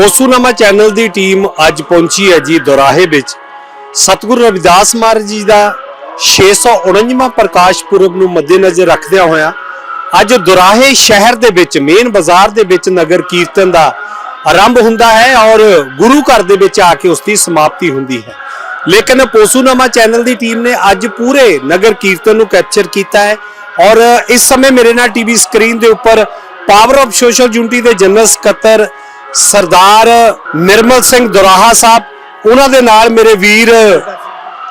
ਪੋਸੂਨਾਮਾ channel ਦੀ team ਅੱਜ ਪਹੁੰਚੀ ਹੈ ਜੀ ਦੁਰਾਹੇ ਵਿੱਚ। ਸਤਿਗੁਰੂ ਰਵਿਦਾਸ ਮਹਾਰਾਜ ਜੀ ਦਾ 649ਵਾਂ ਪ੍ਰਕਾਸ਼ ਪੁਰਬ ਨੂੰ ਮੱਦੇਨਜ਼ਰ ਰੱਖਦਿਆਂ ਹੋਇਆ ਅੱਜ ਦੁਰਾਹੇ ਸ਼ਹਿਰ ਦੇ ਵਿੱਚ, ਮੇਨ ਬਾਜ਼ਾਰ ਦੇ ਵਿੱਚ ਨਗਰ ਕੀਰਤਨ ਦਾ ਆਰੰਭ ਹੁੰਦਾ ਹੈ ਔਰ ਗੁਰੂ ਘਰ ਦੇ ਵਿੱਚ ਆ ਕੇ ਉਸ ਦੀ ਸਮਾਪਤੀ ਹੁੰਦੀ ਹੈ। ਲੇਕਿਨ ਪੋਸੂਨਾਮਾ ਚੈਨਲ ਦੀ ਟੀਮ ਨੇ ਅੱਜ ਪੂਰੇ ਨਗਰ ਕੀਰਤਨ ਨੂੰ ਕੈਪਚਰ ਕੀਤਾ ਹੈ ਔਰ ਇਸ ਸਮੇਂ ਮੇਰੇ ਨਾਲ ਟੀਵੀ ਸਕਰੀਨ ਦੇ ਉੱਪਰ ਪਾਵਰ ਆਫ ਸੋਸ਼ਲ ਯੂਨਿਟੀ ਦੇ ਜਨਰਲ ਸਕੱਤਰ ਸਰਦਾਰ ਨਿਰਮਲ ਸਿੰਘ ਦੁਰਾਹਾ ਸਾਹਿਬ, ਉਹਨਾਂ ਦੇ ਨਾਲ ਮੇਰੇ ਵੀਰ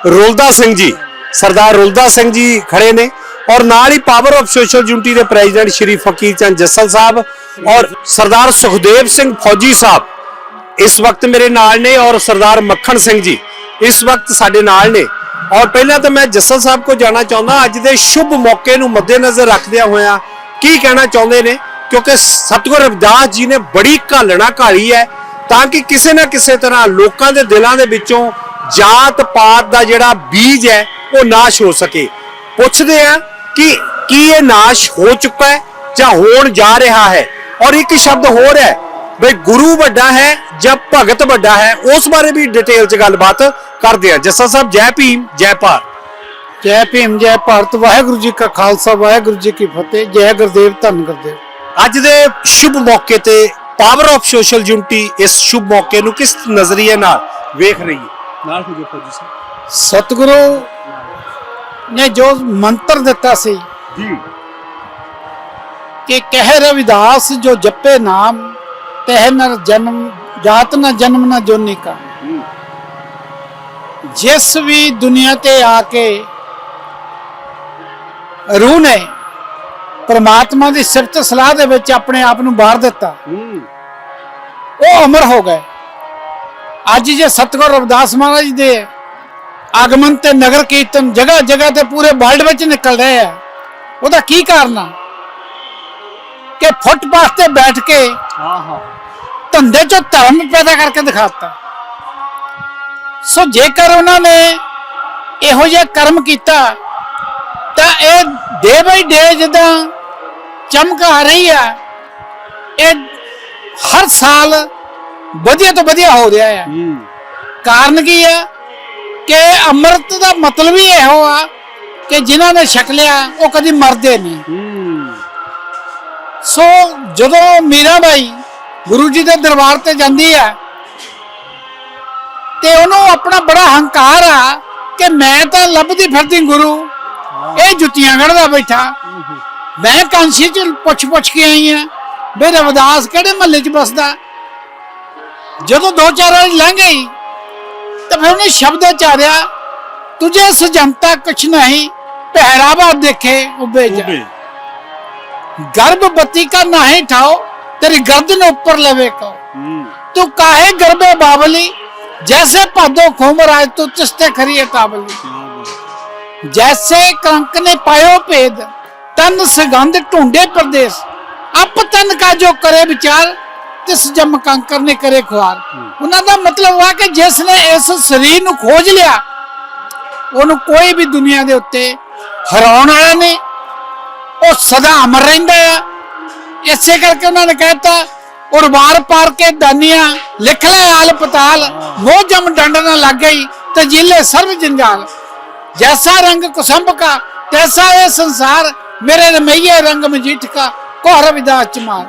ਰੁਲਦਾ ਸਿੰਘ ਜੀ, ਸਰਦਾਰ ਰੁਲਦਾ ਸਿੰਘ ਜੀ ਖੜੇ ਨੇ ਔਰ ਨਾਲ ਹੀ ਪਾਵਰ ਆਫ ਸੋਸ਼ਲ ਯੂਨਿਟੀ ਦੇ ਪ੍ਰੈਜ਼ੀਡੈਂਟ ਸ਼੍ਰੀ ਫਕੀਰ ਚੰਦ ਜੱਸਲ ਸਾਹਿਬ ਔਰ ਸਰਦਾਰ ਸੁਖਦੇਵ ਸਿੰਘ ਫੌਜੀ ਸਾਹਿਬ ਇਸ ਵਕਤ ਮੇਰੇ ਨਾਲ ਨੇ ਔਰ ਸਰਦਾਰ ਮੱਖਣ ਸਿੰਘ ਜੀ ਇਸ ਵਕਤ ਸਾਡੇ ਨਾਲ ਨੇ। ਔਰ ਪਹਿਲਾਂ ਤਾਂ ਮੈਂ ਜੱਸਲ ਸਾਹਿਬ ਕੋ ਜਾਣਾ ਚਾਹੁੰਦਾ, ਅੱਜ ਦੇ ਸ਼ੁਭ ਮੌਕੇ ਨੂੰ ਮੱਦੇਨਜ਼ਰ ਰੱਖਦਿਆਂ ਹੋਇਆਂ ਕੀ ਕਹਿਣਾ ਚਾਹੁੰਦੇ ਨੇ? ਕਿਉਂਕਿ ਸਤਿਗੁਰ ਰਵਿਦਾਸ ਜੀ ਨੇ ਬੜੀ ਘਾਲਣਾ ਘਾਲੀ ਹੈ ਤਾਂ ਕਿ ਕਿਸੇ ਨਾ ਕਿਸੇ ਤਰ੍ਹਾਂ ਲੋਕਾਂ ਦੇ ਦਿਲਾਂ ਦੇ ਵਿੱਚੋਂ ਜਾਤ ਪਾਤ ਦਾ ਜਿਹੜਾ ਬੀਜ ਹੈ, ਉਹ ਨਾਸ਼ ਹੋ ਸਕੇ। ਪੁੱਛਦੇ ਆ ਕਿ ਕੀ ਇਹ ਨਾਸ਼ ਹੋ ਚੁੱਕਾ ਹੈ ਜਾਂ ਹੋਣ ਜਾ ਰਿਹਾ ਹੈ। ਔਰ ਇੱਕ ਸ਼ਬਦ ਹੋਰ ਹੈ, ਬਈ ਗੁਰੂ ਵੱਡਾ ਹੈ ਜਾਂ ਭਗਤ ਵੱਡਾ ਹੈ, ਉਸ ਬਾਰੇ ਵੀ ਡਿਟੇਲ 'ਚ ਗੱਲਬਾਤ ਕਰਦੇ ਆ ਜੱਸਾ ਸਾਹਿਬ, ਜੈ ਭੀਮ, ਜੈ ਭਾਰਤ। ਜੈ ਭੀਮ, ਜੈ ਭਾਰਤ। ਵਾਹਿਗੁਰੂ ਜੀ ਕਾ ਖਾਲਸਾ, ਵਾਹਿਗੁਰੂ ਜੀ ਕੀ ਫਤਿਹ। ਜੈ ਗੁਰਦੇਵ, ਧੰਨ ਗੁਰਦੇਵ। ਅੱਜ ਦੇ ਸ਼ੁਭ ਮੌਕੇ ਤੇ ਪਾਵਰ ਆਫ ਸੋਸ਼ਲ ਯੂਨਿਟੀ ਇਸ ਸ਼ੁਭ ਮੌਕੇ ਨੂੰ ਕਿਸ ਨਜ਼ਰੀਏ ਨਾਲ ਵੇਖ ਰਹੀ ਹੈ? ਨਾਲ ਹੋ ਜੋ ਜੀ ਸਤਿਗੁਰੂ ਨੇ ਜੋ ਮੰਤਰ ਦਿੱਤਾ ਸੀ ਜੀ। ਕਿ ਕਹਿ ਰਵਿਦਾਸ ਜੋ ਜਪੇ ਨਾਮ ਤਹਿ ਨਰ ਜਨਮ ਜਾਤ ਨ ਜਨਮ ਨ ਜੋਨੀ ਕਾ। ਜਿਸ ਵੀ ਦੁਨੀਆ ਤੇ ਆ ਕੇ ਰੂਹ ਨੇ ਪਰਮਾਤਮਾ ਦੀ ਸਿਫਤ ਸਲਾਹ ਦੇ ਵਿੱਚ ਆਪਣੇ ਆਪ ਨੂੰ ਬਾਹਰ ਦਿੱਤਾ। ਉਹ ਅਮਰ ਹੋ ਗਏ। ਅੱਜ ਜੇ ਸਤਿਗੁਰ ਰਵਿਦਾਸ ਮਹਾਰਾਜ ਦੇ ਆਗਮਨ ਤੇ ਨਗਰ ਕੀਰਤਨ ਜਗ੍ਹਾ ਜਗ੍ਹਾ ਤੇ ਪੂਰੇ ਵਰਲਡ ਵਿੱਚ ਨਿਕਲ ਰਹੇ ਆ, ਉਹਦਾ ਕੀ ਕਾਰਨ ਆ? ਕਿ ਫੁੱਟਪਾਥ ਤੇ ਬੈਠ ਕੇ ਹਾਂ ਹਾਂ ਧੰਦੇ ਚੋਂ ਧਰਮ ਪੈਦਾ ਕਰਕੇ ਦਿਖਾਤਾ। ਸੋ ਜੇਕਰ ਉਹਨਾਂ ਨੇ ਇਹੋ ਜਿਹਾ ਕਰਮ ਕੀਤਾ, ਤਾਂ ਇਹ ਡੇ ਬਾਈ ਡੇ ਜਿੱਦਾਂ ਚਮਕ ਆ ਰਹੀ ਆ ਇਹ ਹਰ ਸਾਲ ਵਧੀਆ ਤੋਂ ਵਧੀਆ ਹੋ ਰਿਹਾ ਹੈ। ਹੂੰ। ਕਾਰਨ ਕੀ ਆ ਕਿ ਅੰਮ੍ਰਿਤ ਦਾ ਮਤਲਬ ਹੀ ਇਹੋ ਆ ਕਿ ਜਿਨ੍ਹਾਂ ਨੇ ਛਕ ਲਿਆ ਉਹ ਕਦੀ ਮਰਦੇ ਨਹੀਂ। ਹੂੰ। ਸੋ ਜਦੋਂ ਮੀਰਾਬਾਈ ਗੁਰੂ ਜੀ ਦੇ ਦਰਬਾਰ ਤੇ ਜਾਂਦੀ ਆ ਤੇ ਉਹਨੂੰ ਆਪਣਾ ਬੜਾ ਹੰਕਾਰ ਆ ਕਿ ਮੈਂ ਤਾਂ ਲੱਭਦੀ ਫਿਰਦੀ ਗੁਰੂ ਇਹ ਜੁੱਤੀਆਂ ਗੜਦਾ ਬੈਠਾ। ਮੈਂ ਕਾਂਸੀ ਚ ਪੁੱਛ ਪੁੱਛ ਕੇ ਆਈ ਆ ਵੀ ਰਵਿਦਾਸ ਕਿਹੜੇ ਮਹੱਲੇ 'ਚ ਬਸਦਾ ਜਦੋਂ ਦੋ ਚਾਰ ਵਾਰ ਲੰਘ ਗਈ ਤਾਂ ਫਿਰ ਉਹਨੇ ਸ਼ਬਦ ਉਚਾਰਿਆ ਤੁਝੇ ਸਜੰਤਾ ਕੁਛ ਨਹੀਂ ਪਹਿਰਾਵਾ ਦੇਖੇ ਉਬੇ ਜਾ गर्भवती का नाही ठाओ तेरी गर्दन ऊपर लवे को ਹੂੰ तू काहे गर्भे बाबली जैसे पादो खोमर आए तू चिस्ते खरिए ताबली जैसे कंक ने पायो भेद ਤਨ ਸਗੰਧ ਢੂੰਡੇ ਪ੍ਰਦੇਸ਼। ਅਪ ਤਨ ਕਾ ਜੋ ਕਰੇ ਵਿਚਾਰ, ਤਿਸ ਜਮ ਕੰਕਰ ਨੇ ਕਰੇ ਖੁਆਰ। ਉਹਨਾਂ ਦਾ ਮਤਲਬ ਹੋਇਆ ਕਿ ਜਿਸ ਨੇ ਇਸ ਸਰੀਰ ਨੂੰ ਖੋਜ ਲਿਆ, ਉਹਨੂੰ ਕੋਈ ਵੀ ਦੁਨੀਆ ਦੇ ਉੱਤੇ ਹਰਾਉਣ ਵਾਲਾ ਨਹੀਂ। ਉਹ ਸਦਾ ਅਮਰ ਰਹਿੰਦਾ ਆ। ਇਸੇ ਕਰਕੇ ਉਹਨਾਂ ਨੇ ਕਹਿਤਾ, ਉਰਵਾਰ ਪਾਰ ਕੇ ਦਾਨੀਆਂ, ਲਿਖ ਲੈ ਆਲ ਪਤਾਲ, ਮੋਹ ਜਮ ਡੰਡ ਨਾ ਲੱਗ ਗਈ ਤੇ ਜਿਲੇ ਸਰਬ ਜੰਜਾਲ। ਜੈਸਾ ਰੰਗ ਕੁਸੰਭ ਕਾ, ਤੈਸਾ ਇਹ ਸੰਸਾਰ ਮੇਰੇ ਰਮਈਏ ਰੰਗ ਮਜੀਠ ਕਾ ਰਵਿਦਾਸ ਚਮਾਰ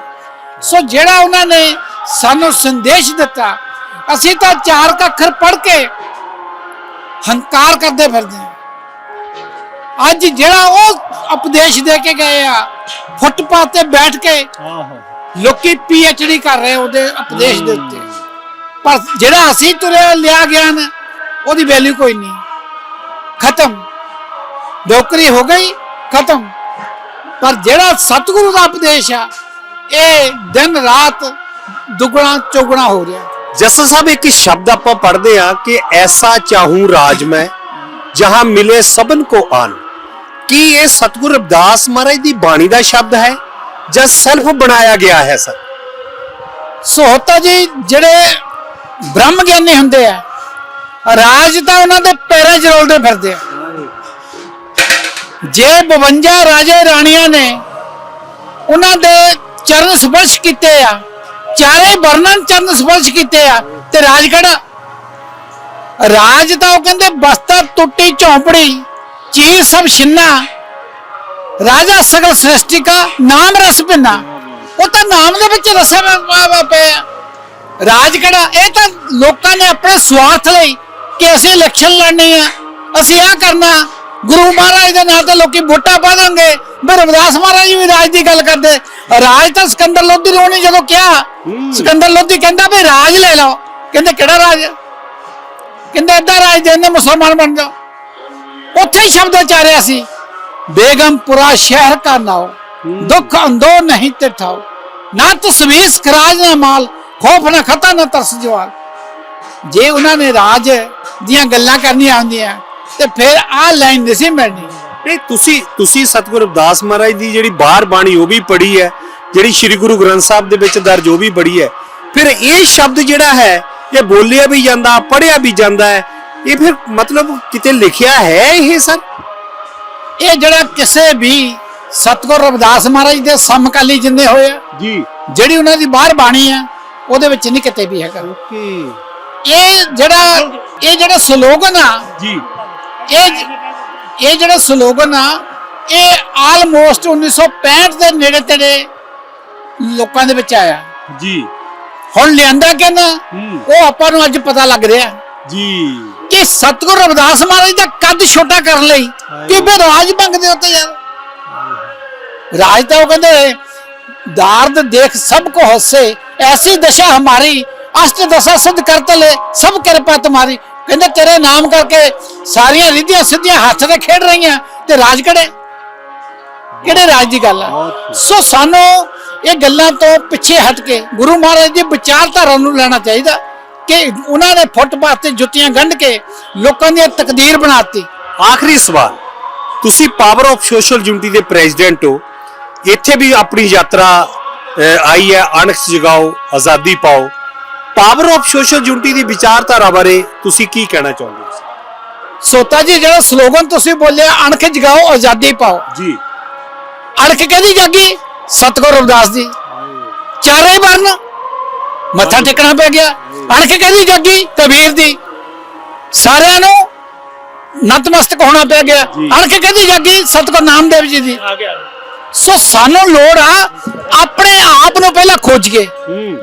ਸੋ ਜਿਹੜਾ ਉਹਨਾਂ ਨੇ ਸਾਨੂੰ ਸੰਦੇਸ਼ ਦਿੱਤਾ ਅਸੀਂ ਤਾਂ ਚਾਰ ਅੱਖਰ ਪੜ੍ਹ ਕੇ ਹੰਕਾਰ ਕਰਦੇ ਫਿਰਦੇ ਹਾਂ। ਅੱਜ ਜਿਹੜਾ ਉਹ ਉਪਦੇਸ਼ ਦੇ ਕੇ ਗਏ ਆ ਫੁੱਟਪਾਥ ਤੇ ਬੈਠ ਕੇ ਆਹੋ। ਲੋਕੀ ਡੀ ਕਰ ਰਹੇ ਉਹਦੇ ਉਪਦੇਸ਼ ਦੇ ਉੱਤੇ। ਪਰ ਜਿਹੜਾ ਅਸੀਂ ਤੁਰਿਆ ਲਿਆ ਗਿਆਨ ਉਹਦੀ ਵੈਲਿਊ ਕੋਈ ਨਹੀਂ। ਖਤਮ। ਨੌਕਰੀ ਹੋ ਗਈ ਖਤਮ। ਪਰ ਜਿਹੜਾ ਸਤਿਗੁਰੂ ਦਾ ਉਪਦੇਸ਼ ਆ ਇਹ ਦਿਨ ਰਾਤ ਦੁਗਣਾ ਚੌਗਣਾ ਹੋ ਰਿਹਾ। ਜੱਸਾ ਸਾਹਿਬ ਇੱਕ ਸ਼ਬਦ ਆਪਾਂ ਪੜ੍ਹਦੇ ਆ ਕਿ ਐਸਾ ਚਾਹੂੰ ਰਾਜ ਮੈਂ ਜਹਾਂ ਮਿਲੇ ਸਭਨ ਕੋ ਆਨ। ਕੀ ਇਹ ਸਤਿਗੁਰ ਰਵਿਦਾਸ ਮਹਾਰਾਜ ਦੀ ਬਾਣੀ ਦਾ ਸ਼ਬਦ ਹੈ ਜਾਂ ਸੈਲਫ ਬਣਾਇਆ ਗਿਆ ਹੈ ਸਰ? ਸੋਹਤਾ ਜੀ ਜਿਹੜੇ ਬ੍ਰਹਮ ਗਿਆਨੀ ਹੁੰਦੇ ਆ ਰਾਜ ਤਾਂ ਉਹਨਾਂ ਦੇ ਪੈਰਾਂ 'ਚ ਰੋਲਦੇ ਫਿਰਦੇ ਆ। ਜੇ 52 ਰਾਜੇ ਰਾਣੀਆਂ ਨੇ ਉਹਨਾਂ ਦੇ ਚਰਨ ਸਪਰਸ਼ ਕੀਤੇ ਆ, ਚਾਰੇ ਵਰਣਨ ਚਰਨ ਸਪਰਸ਼ ਕੀਤੇ ਆ, ਤੇ ਰਾਜ ਕਿਹੜਾ? ਰਾਜ ਤਾਂ ਉਹ ਕਹਿੰਦੇ ਬਸਤਾ, ਟੁੱਟੀ, ਝੌਂਪੜੀ, ਚੀਰ ਸਭ ਛਿੰਨਾ। ਰਾਜਾ ਸਗਲ ਸ੍ਰਿਸ਼ਟੀ ਕਾ ਨਾਮ ਰਸ ਪਿੰਨਾ ਉਹ ਤਾਂ ਨਾਮ ਦੇ ਵਿੱਚ ਰਸਿਆ ਵਾ- ਵਾ- ਪਿਆ ਰਾਜ ਕਿਹੜਾ? ਇਹ ਤਾਂ ਲੋਕਾਂ ਨੇ ਆਪਣੇ ਸਵਾਰਥ ਲਈ ਕਿ ਅਸੀਂ ਇਲੈਕਸ਼ਨ ਲੜਨੀ ਆ, ਅਸੀਂ ਆ ਕਰਨਾ ਗੁਰੂ ਮਹਾਰਾਜ ਦੇ ਨਾਂ ਤੇ ਲੋਕੀ ਵੋਟਾਂ ਪਾ ਦਾਂਗੇ ਪਰ ਰਵਿਦਾਸ ਮਹਾਰਾਜ ਜੀ ਵੀ ਰਾਜ ਦੀ ਗੱਲ ਕਰਦੇ। ਰਾਜ ਤਾਂ ਸਿਕੰਦਰ ਲੋਧੀ ਨੂੰ ਉਹਨੇ ਜਦੋਂ ਕਿਹਾ। ਸਿਕੰਦਰ ਲੋਧੀ ਕਹਿੰਦਾ ਵੀ ਰਾਜ ਲੈ ਲਓ। ਕਹਿੰਦੇ ਕਿਹੜਾ ਰਾਜ? ਕਹਿੰਦੇ ਏਦਾਂ ਰਾਜ ਦੇਣੇ ਮੁਸਲਮਾਨ ਬਣ ਜਾਓ। ਉੱਥੇ ਹੀ ਸ਼ਬਦ ਉਚਾਰਿਆ ਸੀ। ਬੇਗਮਪੁਰਾ ਸ਼ਹਿਰ ਕਾ ਨਾਓ ਦੁੱਖ ਅੰਦੋ ਨਹੀਂ ਤੇ ਠਾਓ ਨਾ ਤਸਵੀਸ ਖਰਾਜ ਨਾ ਮਾਲ ਖੋਫ ਨਾ ਖਤਾ ਨਾ ਤਰਸ ਜਵਾਲ। ਜੇ ਉਹਨਾਂ ਨੇ ਰਾਜ ਦੀਆਂ ਗੱਲਾਂ ਕਰਨੀਆਂ ਆਉਂਦੀਆਂ ਤੇ ਫਿਰ ਆਹ ਲਾਈਨ ਨਹੀਂ ਸੀ ਮਿਲਣੀ। ਨਹੀਂ ਤੁਸੀਂ ਤੁਸੀਂ ਸਤਿਗੁਰੂ ਰਵਿਦਾਸ ਮਹਾਰਾਜ ਦੀ ਜਿਹੜੀ ਬਾਹਰ ਬਾਣੀ ਉਹ ਵੀ ਪੜ੍ਹੀ ਹੈ ਜਿਹੜੀ ਸ੍ਰੀ ਗੁਰੂ ਗ੍ਰੰਥ ਸਾਹਿਬ ਦੇ ਵਿੱਚ ਦਰਜ ਉਹ ਵੀ ਪੜ੍ਹੀ ਹੈ। ਫਿਰ ਇਹ ਸ਼ਬਦ ਜਿਹੜਾ ਹੈ ਇਹ ਬੋਲਿਆ ਵੀ ਜਾਂਦਾ ਪੜ੍ਹਿਆ ਵੀ ਜਾਂਦਾ ਹੈ ਇਹ ਫਿਰ ਮਤਲਬ ਕਿਤੇ ਲਿਖਿਆ ਹੈ ਇਹ ਸਰ? ਇਹ ਜਿਹੜਾ ਕਿਸੇ ਵੀ ਸਤਗੁਰ ਰਵਿਦਾਸ ਮਹਾਰਾਜ ਦੇ ਸਮਕਾਲੀ ਜਿੰਨੇ ਹੋਏ ਆ ਜੀ। ਜਿਹੜੀ ਉਹਨਾਂ ਦੀ ਬਾਹਰ ਬਾਣੀ ਆ ਉਹਦੇ ਵਿੱਚ ਨਹੀਂ ਕਿਤੇ ਵੀ ਹੈਗਾ। ਓਕੇ। ਇਹ ਜਿਹੜਾ ਇਹ ਜਿਹੜਾ ਸਲੋਗਨ ਆ ਜੀ। ਇਹ ਇਹ ਜਿਹੜਾ ਸਲੋਗਨ ਆ ਇਹ ਆਲਮੋਸਟ 1965 ਦੇ ਨੇੜੇ ਤੇੜੇ ਲੋਕਾਂ ਦੇ ਵਿੱਚ ਆਇਆ। ਜੀ। ਹੁਣ ਲਿਆਂਦਾ ਹੂੰ। ਉਹ ਆਪਾਂ ਨੂੰ ਅੱਜ ਪਤਾ ਲੱਗ ਰਿਹਾ। ਜੀ। ਕਿ ਸਤਗੁਰ ਰਵਿਦਾਸ ਮਹਾਰਾਜ ਦਾ ਕੱਦ ਛੋਟਾ ਕਰਨ ਲਈ ਕਿ ਵੀ ਰਾਜ ਮੰਗਦੇ ਹੋ ਤੇ ਯਾਰ। ਰਾਜ ਤਾਂ ਉਹ ਕਹਿੰਦੇ ਦਾਰਦ ਦੇਖ ਸਭ ਕੋ ਹੱਸੇ ਐਸੀ ਦਸ਼ਾ ਹਮਾਰੀ ਅਸ਼ਟ ਦਸ਼ਾ ਸਿੱਧ ਕਰਤ ਲੈ ਸਭ ਕਿਰਪਾ ਤੁਮਾਰੀ। ਕਹਿੰਦੇ ਤੇਰੇ ਨਾਮ ਕਰਕੇ ਸਾਰੀਆਂ ਰਿੱਧੀਆਂ ਸਿੱਧੀਆਂ ਹੱਥ ਤੇ ਖੇਡ ਰਹੀਆਂ ਤੇ ਰਾਜ ਕਿਹੜੇ? ਕਿਹੜੇ ਰਾਜ ਦੀ ਗੱਲ ਆ? ਬਹੁਤ ਸੋ ਸਾਨੂੰ ਇਹ ਗੱਲਾਂ ਤੋਂ ਪਿੱਛੇ ਹਟ ਕੇ ਗੁਰੂ ਮਹਾਰਾਜ ਦੀ ਵਿਚਾਰਧਾਰਾ ਨੂੰ ਲੈਣਾ ਚਾਹੀਦਾ ਕਿ ਉਹਨਾਂ ਨੇ ਫੁੱਟਪਾਥ ਤੇ ਜੁੱਤੀਆਂ ਗੰਢ ਕੇ ਲੋਕਾਂ ਦੀ ਤਕਦੀਰ ਬਣਾਤੀ। ਆਖਰੀ ਸਵਾਲ ਤੁਸੀਂ ਪਾਵਰ ਆਫ ਸੋਸ਼ਲ ਯੂਨਿਟੀ ਦੇ ਪ੍ਰੈਜ਼ੀਡੈਂਟ ਹੋ ਇੱਥੇ ਵੀ ਆਪਣੀ ਯਾਤਰਾ ਆਈ ਹੈ ਅਣਖ ਜਗਾਓ ਆਜ਼ਾਦੀ ਪਾਓ। ਪਾਵਰ ਆਫ ਸੋਸ਼ਲ ਯੂਨਿਟੀ ਦੀ ਵਿਚਾਰਧਾਰਾ ਬਾਰੇ ਤੁਸੀਂ ਕੀ ਕਹਿਣਾ ਚਾਹੁੰਦੇ ਹੋ ਸੋਤਾ ਜੀ ਜਿਹੜਾ ਸਲੋਗਨ ਤੁਸੀਂ ਬੋਲਿਆ ਅਣਖ ਜਗਾਓ ਆਜ਼ਾਦੀ ਪਾਓ। ਜੀ। ਅਣਖ ਕਿਹਦੀ ਜਾਗੀ? ਸਤਗੁਰ ਰਵਿਦਾਸ ਦੀ ਚਾਰੇ ਵਰਨ। ਮੱਥਾ ਟੇਕਣਾ ਪੈ ਗਿਆ। ਅਣਖ ਕਿਹਦੀ ਜਾਗੀ? ਕਬੀਰ ਦੀ। ਸਾਰਿਆਂ ਨੂੰ ਨਤਮਸਤਕ ਹੋਣਾ ਪੈ ਗਿਆ। ਅਣਖ ਕਿਹਦੀ ਜਾਗੀ? ਸਤਗੁਰ ਨਾਮਦੇਵ ਜੀ ਦੀ। ਸੋ ਸਾਨੂੰ ਲੋੜ ਆ ਆਪਣੇ ਆਪ ਨੂੰ ਪਹਿਲਾਂ ਖੋਜੀਏ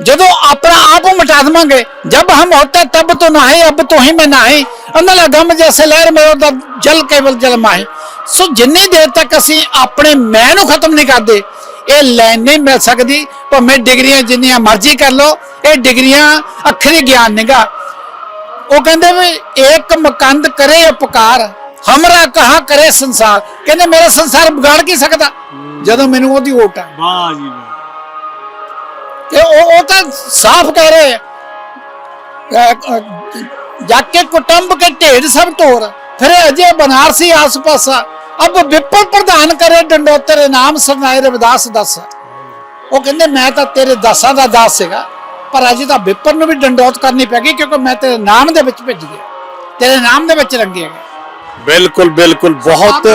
ਜਦੋਂ ਆਪਣਾ ਆਪ ਨੂੰ ਮਿਟਾ ਦਵਾਂਗੇ ਜਦ ਹਮ ਹੋਤੇ ਤਬ ਤੋਂ ਨਾਹੀ ਅਬ ਤੋਂ ਹੀ ਮੈਂ ਨਾਹੀ ਅਨਲਾ ਗਮ ਜੈਸੇ ਲਹਿਰ ਮੇਰੋ ਦਾ ਜਲ ਕੇਵਲ ਜਲ ਮਾਹੀ ਸੋ ਜਿੰਨੇ ਦੇਰ ਤੱਕ ਅਸੀਂ ਆਪਣੇ ਮੈਂ ਨੂੰ ਖਤਮ ਨਹੀਂ ਕਰਦੇ ਇਹ ਲਾਈਨ ਨਹੀਂ ਮਿਲ ਸਕਦੀ। ਭਾਵੇਂ ਡਿਗਰੀਆਂ ਜਿੰਨੀਆਂ ਮਰਜ਼ੀ ਕਰ ਲਓ ਇਹ ਡਿਗਰੀਆਂ ਅਖਰੀ ਗਿਆਨ ਨਿਗਾ ਉਹ ਕਹਿੰਦੇ ਵੀ ਇੱਕ ਮਕੰਦ ਕਰੇ ਉਪਕਾਰ ਹਮਰਾ ਕਹਾ ਕਰੇ ਸੰਸਾਰ। ਕਹਿੰਦੇ ਮੇਰਾ ਸੰਸਾਰ ਵਿਗਾੜ ਕੀ ਸਕਦਾ? ਜਦੋਂ ਮੈਨੂੰ ਉਹਦੀ ਓਟ ਆ। ਵਾਹ ਜੀ ਵਾਹ। ਕਿ ਉਹ ਉਹ ਤਾਂ ਸਾਫ਼ ਕਹਿ ਰਹੇ ਆ। ਅ, ਅ, ਜਾ ਕੇ ਕੁਟੰਬ ਕੇ ਢੇਰ ਸਭ ਢੋਰ ਫਿਰ ਅਜੇ ਬਨਾਰਸੀ ਆਸ ਪਾਸਾ ਅਬ ਵਿਪਲ ਪ੍ਰਧਾਨ ਕਰੇ ਡੰਡੋ ਤੇਰੇ ਨਾਮ ਸਰਨਾਏ ਰਵਿਦਾਸ ਦਸ। ਉਹ ਕਹਿੰਦੇ ਮੈਂ ਤਾਂ ਤੇਰੇ ਦਾਸਾਂ ਦਾ ਦਾਸ ਸੀਗਾ ਪਰ ਅਜੇ ਤਾਂ ਵਿਪਲ ਨੂੰ ਵੀ ਡੰਡੋਤ ਕਰਨੀ ਪੈ ਗਈ ਕਿਉਂਕਿ ਮੈਂ ਤੇਰੇ ਨਾਮ ਦੇ ਵਿੱਚ ਭਿੱਜ ਗਿਆ। ਤੇਰੇ ਨਾਮ ਦੇ ਵਿੱਚ ਰੰਗਿਆ ਗਿਆ ਬਿਲਕੁਲ ਬਿਲਕੁਲ ਬਹੁਤ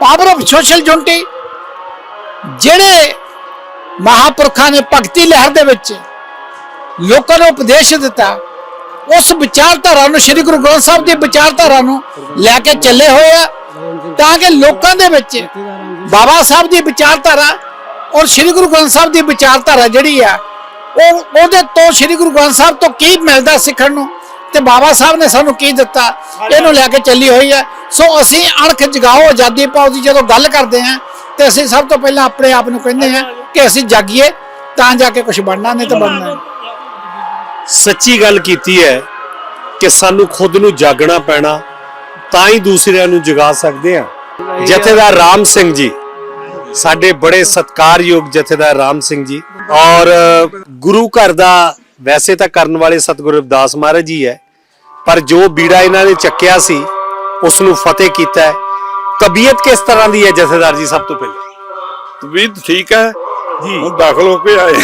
ਪਾਵਰ ਆਫ ਸੋਸ਼ਲ ਜੁਨਟੀ ਜਿਹੜੇ ਮਹਾਪੁਰਖਾਂ ਨੇ ਭਗਤੀ ਲਹਿਰ ਦੇ ਵਿੱਚ ਲੋਕਾਂ ਨੂੰ ਉਪਦੇਸ਼ ਦਿੱਤਾ, ਉਸ ਵਿਚਾਰਧਾਰਾ ਨੂੰ, ਸ੍ਰੀ ਗੁਰੂ ਗ੍ਰੰਥ ਸਾਹਿਬ ਦੀ ਵਿਚਾਰਧਾਰਾ ਨੂੰ ਲੈ ਕੇ ਚੱਲੇ ਹੋਏ ਆ, ਤਾਂ ਕਿ ਲੋਕਾਂ ਦੇ ਵਿੱਚ ਬਾਬਾ ਸਾਹਿਬ ਦੀ ਵਿਚਾਰਧਾਰਾ ਔਰ ਸ੍ਰੀ ਗੁਰੂ ਗ੍ਰੰਥ ਸਾਹਿਬ ਦੀ ਵਿਚਾਰਧਾਰਾ ਜਿਹੜੀ ਆ, ਉਹ, ਉਹਦੇ ਤੋਂ ਸ੍ਰੀ ਗੁਰੂ ਗ੍ਰੰਥ ਸਾਹਿਬ ਤੋਂ ਕੀ ਮਿਲਦਾ ਸਿੱਖਣ ਨੂੰ ਤੇ ਬਾਬਾ ਸਾਹਿਬ ਨੇ ਸਾਨੂੰ ਕੀ ਦਿੱਤਾ, ਇਹਨੂੰ ਲੈ ਕੇ ਚੱਲੀ ਹੋਈ ਹੈ ਸੋ ਅਸੀਂ ਅਣਖ ਜਗਾਓ ਆਜ਼ਾਦੀ ਪਾਓ ਦੀ ਜਦੋਂ ਗੱਲ ਕਰਦੇ ਹਾਂ ਤੇ ਅਸੀਂ ਸਭ ਤੋਂ ਪਹਿਲਾਂ ਆਪਣੇ ਆਪ ਨੂੰ ਕਹਿੰਦੇ ਹਾਂ ਕਿ ਅਸੀਂ ਜਾਗੀਏ, ਤਾਂ ਜਾ ਕੇ ਕੁਝ ਬਣਨਾ, ਨਹੀਂ ਤਾਂ ਬਣਨਾ। ਸੱਚੀ ਗੱਲ ਕੀਤੀ ਹੈ ਕਿ ਸਾਨੂੰ ਖੁਦ ਨੂੰ ਜਾਗਣਾ ਪੈਣਾ, ਤਾਂ ਹੀ ਦੂਸਰਿਆਂ ਨੂੰ ਜਗਾ ਸਕਦੇ ਆ ਜਥੇਦਾਰ ਰਾਮ ਸਿੰਘ ਜੀ, ਸਾਡੇ ਬੜੇ ਸਤਿਕਾਰਯੋਗ ਜਥੇਦਾਰ ਰਾਮ ਸਿੰਘ ਜੀ, ਔਰ ਗੁਰੂ ਘਰ ਦਾ ਵੈਸੇ ਤਾਂ ਕਰਨ ਵਾਲੇ ਸਤਿਗੁਰੂ ਰਵਿਦਾਸ ਮਹਾਰਾਜ ਜੀ ਹੈ, ਪਰ ਜੋ ਬੀੜਾ ਇਹਨਾਂ ਨੇ ਚੱਕਿਆ ਸੀ ਉਸ ਨੂੰ ਫਤਿਹ ਕੀਤਾ ਤਬੀਅਤ ਕਿਸ ਤਰ੍ਹਾਂ ਦੀ ਹੈ ਜਥੇਦਾਰ ਜੀ ਸਭ ਤੋਂ ਪਹਿਲਾਂ? ਤਬੀਅਤ ਠੀਕ ਹੈ। ਜੀ। ਹੁਣ ਦਾਖਲ ਹੋ ਕੇ ਆਏ।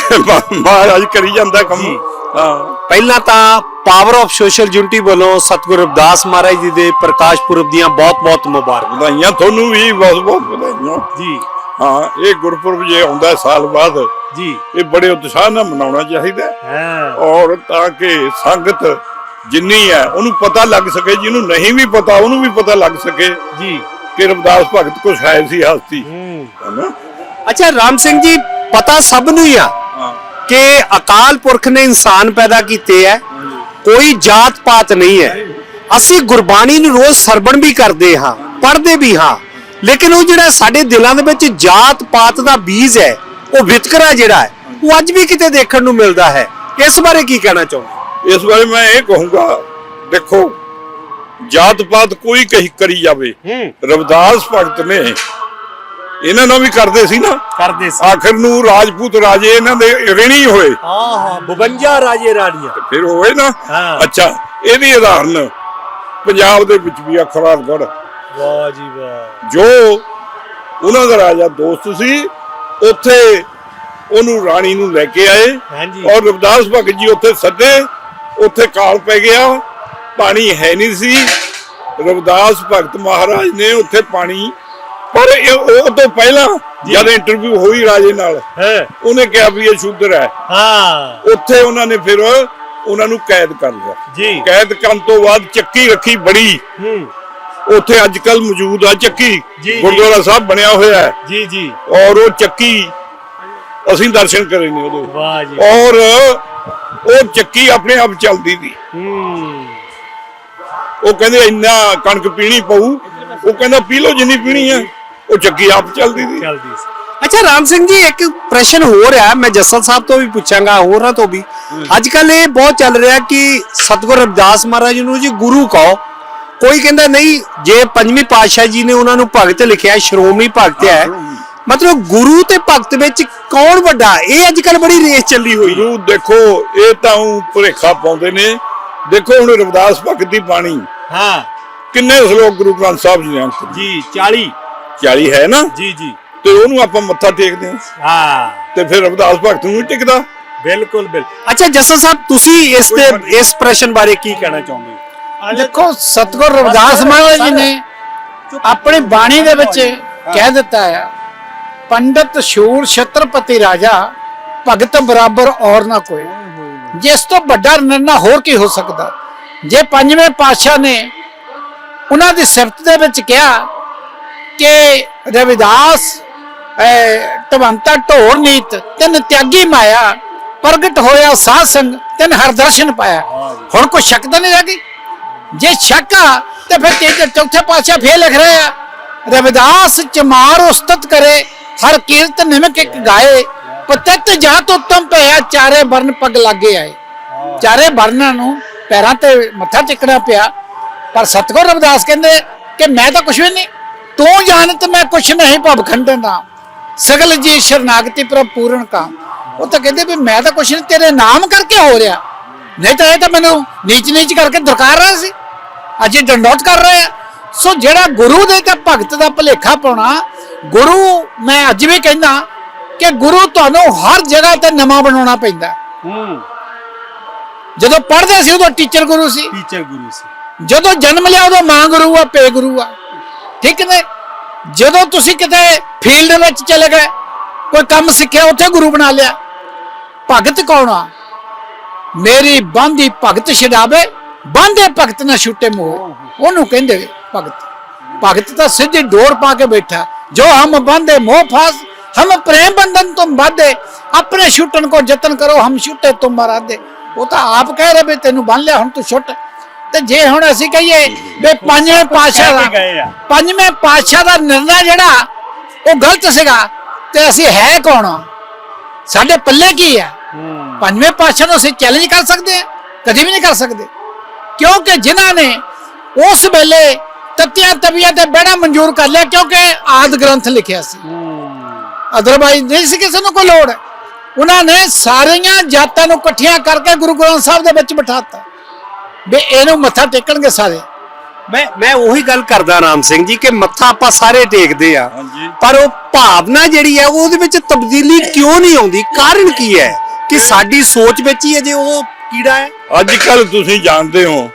ਮਹਾਰਾਜ ਕਰੀ ਜਾਂਦਾ ਕੰਮ। ਹਾਂ। ਪਹਿਲਾਂ ਤਾਂ ਪਾਵਰ ਆਫ ਸੋਸ਼ਲ ਯੂਨਿਟੀ ਵੱਲੋਂ ਸਤਿਗੁਰੂ ਰਵਿਦਾਸ ਮਹਾਰਾਜ ਜੀ ਦੇ ਪ੍ਰਕਾਸ਼ ਪੁਰਬ ਦੀਆਂ ਬਹੁਤ-ਬਹੁਤ ਮੁਬਾਰਕਾਂ। ਵਧਾਈਆਂ ਤੁਹਾਨੂੰ ਵੀ ਬਹੁਤ ਬਹੁਤ ਵਧਾਈਆਂ। ਜੀ। ਹਾਂ ਇਹ ਗੁਰਪੁਰਬ ਜੇ ਆਉਂਦਾ ਸਾਲ ਬਾਅਦ ਜੀ। ਇਹ ਬੜੇ ਉਤਸ਼ਾਹ ਨਾਲ ਮਨਾਉਣਾ ਚਾਹੀਦਾ ਹਾਂ। ਔਰ ਤਾਂ ਕਿ ਸੰਗਤ ਜਿੰਨੀ ਹੈ ਉਹਨੂੰ ਪਤਾ ਲੱਗ ਸਕੇ ਜਿਹਨੂੰ ਨਹੀਂ ਵੀ ਪਤਾ ਉਹਨੂੰ ਵੀ ਪਤਾ ਲੱਗ ਸਕੇ। ਜੀ। ਕਿ ਰਵਿਦਾਸ ਭਗਤ ਕੁਛ ਹੈ ਸੀ ਹਸਤੀ। ਹੈਨਾ? ਅੱਛਾ ਰਾਮ ਸਿੰਘ ਜੀ ਪਤਾ ਸਭ ਨੂੰ ਹੀ ਆ ਕਿ ਅਕਾਲ ਪੁਰਖ ਨੇ ਇਨਸਾਨ ਪੈਦਾ ਕੀਤੇ ਹੈ ਕੋਈ ਜਾਤ ਪਾਤ ਨਹੀਂ ਹੈ ਅਸੀਂ ਗੁਰਬਾਣੀ ਨੂੰ ਰੋਜ਼ ਸਰਵਣ ਵੀ ਕਰਦੇ ਹਾਂ ਪੜ੍ਹਦੇ ਵੀ ਹਾਂ ਲੇਕਿਨ ਉਹ ਜਿਹੜਾ ਸਾਡੇ ਦਿਲਾਂ ਦੇ ਵਿੱਚ ਜਾਤ ਪਾਤ ਦਾ ਬੀਜ ਹੈ ਉਹ ਵਿਤਕਰਾ ਜਿਹੜਾ ਹੈ ਉਹ ਅੱਜ ਵੀ ਕਿਤੇ ਦੇਖਣ ਨੂੰ ਮਿਲਦਾ ਹੈ। ਇਸ ਬਾਰੇ ਕੀ ਕਹਿਣਾ ਚਾਹੁੰਦੇ ਇਸ ਬਾਰੇ ਮੈਂ ਇਹ ਕਹੂੰਗਾ ਦੇਖੋ ਜਾਤ ਪਾਤ ਕੋਈ ਕਹੀ ਕਰੀ ਜਾਵੇ। ਰਵਿਦਾਸ ਭਗਤ ਨੇ ਇਹਨਾਂ ਨਾਲ ਵੀ ਕਰਦੇ ਸੀ ਨਾ। ਕਰਦੇ ਸੀ। ਆਖਰ ਨੂੰ ਰਾਜਪੂਤ ਰਾਜੇ ਇਹਨਾਂ ਦੇ ਰਿਣੀ ਹੋਏ। ਹਾਂ ਹਾਂ 52 ਰਾਜੇ ਰਾਣੀਆਂ। ਫਿਰ ਹੋਏ ਨਾ। ਅੱਛਾ ਇਹਦੀ ਉਦਾਹਰਨ ਪੰਜਾਬ ਦੇ ਵਿੱਚ ਵੀ ਅਖਰਾਦਗੜ ਵਾਹ ਜੀ ਵਾਹ। ਜੋ ਉਹਨਾਂ ਦਾ ਰਾਜਾ ਦੋਸਤ ਸੀ ਉੱਥੇ ਉਹਨੂੰ ਰਾਣੀ ਨੂੰ ਲੈ ਕੇ ਆਏ ਹਾਂਜੀ। ਔਰ ਰਵਿਦਾਸ ਭਗਤ ਜੀ ਉੱਥੇ ਸੱਦੇ ਉੱਥੇ ਕਾਲ ਪੈ ਗਿਆ। ਪਾਣੀ ਹੈ ਨਹੀਂ ਸੀ। ਰਵਿਦਾਸ ਭਗਤ ਮਹਾਰਾਜ ਨੇ ਉੱਥੇ ਪਾਣੀ ਪਰ ਇਹ ਉਹ ਤੋਂ ਪਹਿਲਾਂ ਜਦ ਇੰਟਰਵਿਊ ਹੋਈ ਰਾਜੇ ਨਾਲ ਹੈ। ਉਹਨੇ ਕਿਹਾ ਵੀ ਇਹ ਸ਼ੂਦਰ ਹੈ। ਹਾਂ। ਉੱਥੇ ਉਹਨਾਂ ਨੇ ਫਿਰ ਉਹਨਾਂ ਨੂੰ ਕੈਦ ਕਰ ਲਿਆ। ਜੀ। ਕੈਦ ਕਰਨ ਤੋਂ ਬਾਅਦ ਚੱਕੀ ਰੱਖੀ ਬੜੀ। ਹੂੰ। ਉੱਥੇ ਅੱਜ ਕੱਲ ਮੌਜੂਦ ਆ ਚੱਕੀ। ਗੁਰਦੁਆਰਾ ਸਾਹਿਬ ਬਣਿਆ ਹੋਇਆ ਹੈ। ਜੀ ਜੀ। ਔਰ ਉਹ ਚੱਕੀ ਅਸੀਂ ਦਰਸ਼ਨ ਕਰੇ ਨੇ ਉਹਦੇ। ਵਾਹ ਜੀ। ਔਰ ਉਹ ਚੱਕੀ ਆਪਣੇ ਆਪ ਚੱਲਦੀ ਸੀ। ਹੂੰ। ਉਹ ਕਹਿੰਦੇ ਇੰਨਾ ਕਣਕ ਪੀਣੀ ਪਊ ਉਹ ਕਹਿੰਦਾ ਪੀ ਲਓ ਜਿੰਨੀ ਪੀਣੀ ਆ। ਉਹ ਚੱਕੀ ਆਪ ਚੱਲਦੀ ਸੀ। ਚੱਲਦੀ ਸੀ। ਅੱਛਾ ਰਾਮ ਸਿੰਘ ਜੀ ਇੱਕ ਪ੍ਰਸ਼ਨ ਹੋ ਰਿਹਾ ਮੈਂ ਜੱਸਲ ਸਾਹਿਬ ਤੋਂ ਵੀ ਪੁੱਛਾਂਗਾ ਹੋਰਾਂ ਤੋਂ ਵੀ। ਅੱਜ ਕੱਲ ਇਹ ਬਹੁਤ ਚੱਲ ਰਿਹਾ ਕਿ ਸਤਗੁਰ ਰਵਿਦਾਸ ਮਹਾਰਾਜ ਨੂੰ ਜੀ ਗੁਰੂ ਕਹੋ। ਕੋਈ ਕਹਿੰਦਾ ਨਹੀਂ ਜੇ ਪੰਜਵੀਂ ਪਾਤਸ਼ਾਹ ਜੀ ਨੇ ਉਹਨਾਂ ਨੂੰ ਭਗਤ ਲਿਖਿਆ ਸ਼੍ਰੋਮਣੀ ਭਗਤ ਹੈ ਮਤਲਬ ਗੁਰੂ ਤੇ ਭਗਤ ਵਿੱਚ ਕੌਣ ਵੱਡਾ? ਇਹ ਅੱਜ ਕੱਲ ਬੜੀ ਰੇਸ ਚੱਲੀ ਹੋਈ ਗੁਰੂ ਦੇਖੋ ਇਹ ਤਾਂ ਭੁਲੇਖਾ ਪਾਉਂਦੇ ਨੇ ਦੇਖੋ ਹੁਣ ਰਵਿਦਾਸ ਭਗਤ ਦੀ ਬਾਣੀ। ਹਾਂ। ਕਿੰਨੇ ਸ਼ਲੋਕ ਗੁਰੂ ਗ੍ਰੰਥ ਸਾਹਿਬ ਜੀ ਨੇ ਅੰਤ ਵਿੱਚ? ਜੀ 40 40 ਹੈ ਨਾ? ਜੀ ਜੀ। ਤੇ ਉਹਨੂੰ ਆਪਾਂ ਮੱਥਾ ਟੇਕਦੇ ਹਾਂ। ਹਾਂ। ਤੇ ਫਿਰ ਰਵਿਦਾਸ ਭਗਤ ਨੂੰ ਟਿਕਦਾ? ਬਿਲਕੁਲ ਬਿਲਕੁਲ ਅੱਛਾ ਜੱਸਲ ਸਾਹਿਬ ਤੁਸੀਂ ਇਸ ਤੇ ਇਸ ਪ੍ਰਸ਼ਨ ਬਾਰੇ ਕੀ ਕਹਿਣਾ ਚਾਹੁੰਦੇ ਹੋ ਦੇਖੋ ਸਤਗੁਰ ਰਵਿਦਾਸ ਮਹਾਰਾਜ ਜੀ ਨੇ ਆਪਣੀ ਬਾਣੀ ਦੇ ਵਿੱਚ ਕਹਿ ਦਿੱਤਾ ਹੈ ਪੰਡਤ ਸ਼ੂਰ ਛਤਰਪਤੀ ਰਾਜਾ ਭਗਤ ਬਰਾਬਰ ਔਰ ਨਾ ਕੋਈ। ਜਿਸ ਤੋਂ ਵੱਡਾ ਨਿਰਣਾ ਹੋਰ ਕੀ ਹੋ ਸਕਦਾ? ਜੇ ਪੰਜਵੇਂ ਪਾਤਸ਼ਾਹ ਨੇ ਉਹਨਾਂ ਦੀ ਸਿਫਤ ਦੇ ਵਿੱਚ ਕਿਹਾ ਕਿ ਰਵਿਦਾਸ ਤਵੰਤਾ ਢੋਰ ਨੀਤ, ਤਿੰਨ ਤਿਆਗੀ ਮਾਇਆ, ਪ੍ਰਗਟ ਹੋਇਆ ਸਾਧ ਸੰਗ ਤਿੰਨ ਹਰ ਦਰਸ਼ਨ ਪਾਇਆ। ਹੁਣ ਕੋਈ ਸ਼ੱਕ ਤਾਂ ਨਹੀਂ ਰਹਿ ਗਈ ਜੇ ਸ਼ੱਕ ਆ, ਤੇ ਫਿਰ ਤੀਜੇ, ਚੌਥੇ ਪਾਤਸ਼ਾਹ ਫੇਰ ਲਿਖ ਰਹੇ ਆ, ਰਵਿਦਾਸ ਚਮਾਰ ਉਸਤਤ ਕਰੇ, ਹਰ ਕੀਰਤ ਨਿਮਕ ਇੱਕ ਗਾਏ ਪਤਤ ਜਾਤ ਉਤਮ ਭਇਆ, ਚਾਰੇ ਵਰਨ ਪਗ ਲਾਗੇ ਆਏ। ਚਾਰੇ ਵਰਨਾਂ ਨੂੰ ਪੈਰਾਂ ਤੇ ਮੱਥਾ ਟੇਕਣਾ ਪਿਆ। ਪਰ ਸਤਗੁਰ ਰਵਿਦਾਸ ਕਹਿੰਦੇ ਕਿ ਮੈਂ ਤਾਂ ਕੁਛ ਵੀ ਨਹੀਂ। ਤੂੰ ਜਾਣਤ ਮੈਂ ਕੁਛ ਨਹੀਂ ਭਵ ਖੰਡਨ ਰਾਮ ਸਗਲ ਜੀ ਸ਼ਰਨਾਗਤੀ ਪ੍ਰਭ ਪੂਰਨ ਕਾ। ਉਹ ਤਾਂ ਕਹਿੰਦੇ ਵੀ ਮੈਂ ਤਾਂ ਕੁਛ ਨਹੀਂ, ਤੇਰੇ ਨਾਮ ਕਰਕੇ ਹੋ ਰਿਹਾ। ਨਹੀਂ ਤਾਂ ਇਹ ਤਾਂ ਮੈਨੂੰ ਨੀਚ ਨੀਚ ਕਰਕੇ ਦੁਰਕਾਰ ਰਿਹਾ ਸੀ। ਅੱਜ ਇਹ ਡੰਡੋਤ ਕਰ ਰਿਹਾ। ਸੋ ਜਿਹੜਾ ਗੁਰੂ ਦੇ ਤੇ ਭਗਤ ਦਾ ਭਲੇਖਾ ਪਾਉਣਾ, ਗੁਰੂ ਮੈਂ ਅੱਜ ਵੀ ਕਹਿੰਦਾ ਕਿ ਗੁਰੂ ਤੁਹਾਨੂੰ ਹਰ ਜਗ੍ਹਾ ਤੇ ਨਵਾਂ ਬਣਾਉਣਾ ਪੈਂਦਾ ਹੂੰ। ਜਦੋਂ ਪੜ੍ਹਦੇ ਸੀ ਉਦੋਂ ਟੀਚਰ ਗੁਰੂ ਸੀ। ਟੀਚਰ ਗੁਰੂ ਸੀ। ਜਦੋਂ ਜਨਮ ਲਿਆ ਉਦੋਂ ਮਾਂ ਗੁਰੂ ਆ ਪੇ ਗੁਰੂ ਆ। ਠੀਕ ਨੇ? ਜਦੋਂ ਤੁਸੀਂ ਕਿਤੇ ਫੀਲਡ ਵਿੱਚ ਚਲੇ ਗਏ ਕੋਈ ਕੰਮ ਸਿੱਖਿਆ ਉੱਥੇ ਗੁਰੂ ਬਣਾ ਲਿਆ। ਭਗਤ ਕੌਣ ਆ? ਮੇਰੀ ਬਾਂਦੀ ਭਗਤ ਛਡਾਵੇ ਬਾਂਦੇ ਭਗਤ ਨਾ ਛੁੱਟੇ ਮੋਹ। ਉਹਨੂੰ ਕਹਿੰਦੇ ਭਗਤ। ਭਗਤ ਤਾਂ ਸਿੱਧੀ ਡੋਰ ਪਾ ਕੇ ਬੈਠਾ। ਜੋ ਹਮ ਬਾਂਦੇ ਮੋਹ ਫਾਸ ਹਮ ਪ੍ਰੇਮ ਬੰਧਨ ਤੁਮ ਬਾਧੇ ਆਪਣੇ ਛੁੱਟਣ ਕੋ ਯਤਨ ਕਰੋ ਹਮ ਛੁੱਟੇ ਤੁਮ ਮਰਾਦੇ ਉਹ ਤਾਂ ਆਪ ਕਹਿ ਰਹੇ ਵੀ ਤੈਨੂੰ ਬੰਨ ਲਿਆ ਹੁਣ ਤੂੰ ਛੁੱਟ ਤੇ ਜੇ ਹੁਣ ਅਸੀਂ ਕਹੀਏ ਵੀ ਪੰਜਵੇਂ ਪਾਤਸ਼ਾਹ ਦਾ। ਪੰਜਵੇਂ ਪਾਤਸ਼ਾਹ ਦਾ ਨਿਰਣਾ ਜਿਹੜਾ ਉਹ ਗਲਤ ਸੀਗਾ ਤੇ ਅਸੀਂ ਹੈ ਕੌਣ ਸਾਡੇ ਪੱਲੇ ਕੀ ਹੂੰ ਪੰਜਵੇਂ ਪਾਤਸ਼ਾਹ ਨੂੰ ਅਸੀਂ ਚੈਲੰਜ ਕਰ ਸਕਦੇ ਹਾਂ ਕਦੀ ਵੀ ਨਹੀਂ ਕਰ ਸਕਦੇ ਕਿਉਂਕਿ ਜਿਨ੍ਹਾਂ ਨੇ ਉਸ ਵੇਲੇ ਤਤੀਆਂ ਤਵੀਆਂ ਤੇ ਬਹਿਣਾ ਮਨਜ਼ੂਰ ਕਰ ਲਿਆ ਕਿਉਂਕਿ ਆਦ ਗ੍ਰੰਥ ਲਿਖਿਆ ਸੀ ਅਦਰਵਾਈਜ਼ ਨਹੀਂ ਸੀ ਕਿਸੇ ਨੂੰ ਕੋਈ ਲੋੜ। ਉਹਨਾਂ ਨੇ ਸਾਰੀਆਂ ਜਾਤਾਂ ਨੂੰ ਇਕੱਠੀਆਂ ਕਰਕੇ ਗੁਰੂ ਗ੍ਰੰਥ ਸਾਹਿਬ ਦੇ ਵਿੱਚ ਬਿਠਾਤਾ। ਵੀ ਇਹਨੂੰ ਮੱਥਾ ਟੇਕਣਗੇ ਸਾਰੇ। ਮੈਂ ਮੈਂ ਉਹੀ ਗੱਲ ਕਰਦਾ ਰਾਮ ਸਿੰਘ ਜੀ ਕਿ ਮੱਥਾ ਆਪਾਂ ਸਾਰੇ ਟੇਕਦੇ ਆ। ਹਾਂਜੀ। ਪਰ ਉਹ ਭਾਵਨਾ ਜਿਹੜੀ ਹੈ ਉਹਦੇ ਵਿੱਚ ਤਬਦੀਲੀ ਕਿਉਂ ਨਹੀਂ ਆਉਂਦੀ? ਕਾਰਨ ਕੀ ਹੈ? ਕਿ ਸਾਡੀ ਸੋਚ ਵਿੱਚ ਹੀ ਅਜੇ ਉਹ ਕੀੜਾ ਹੈ। ਅੱਜ ਕੱਲ ਤੁਸੀਂ ਜਾਣਦੇ ਹੋ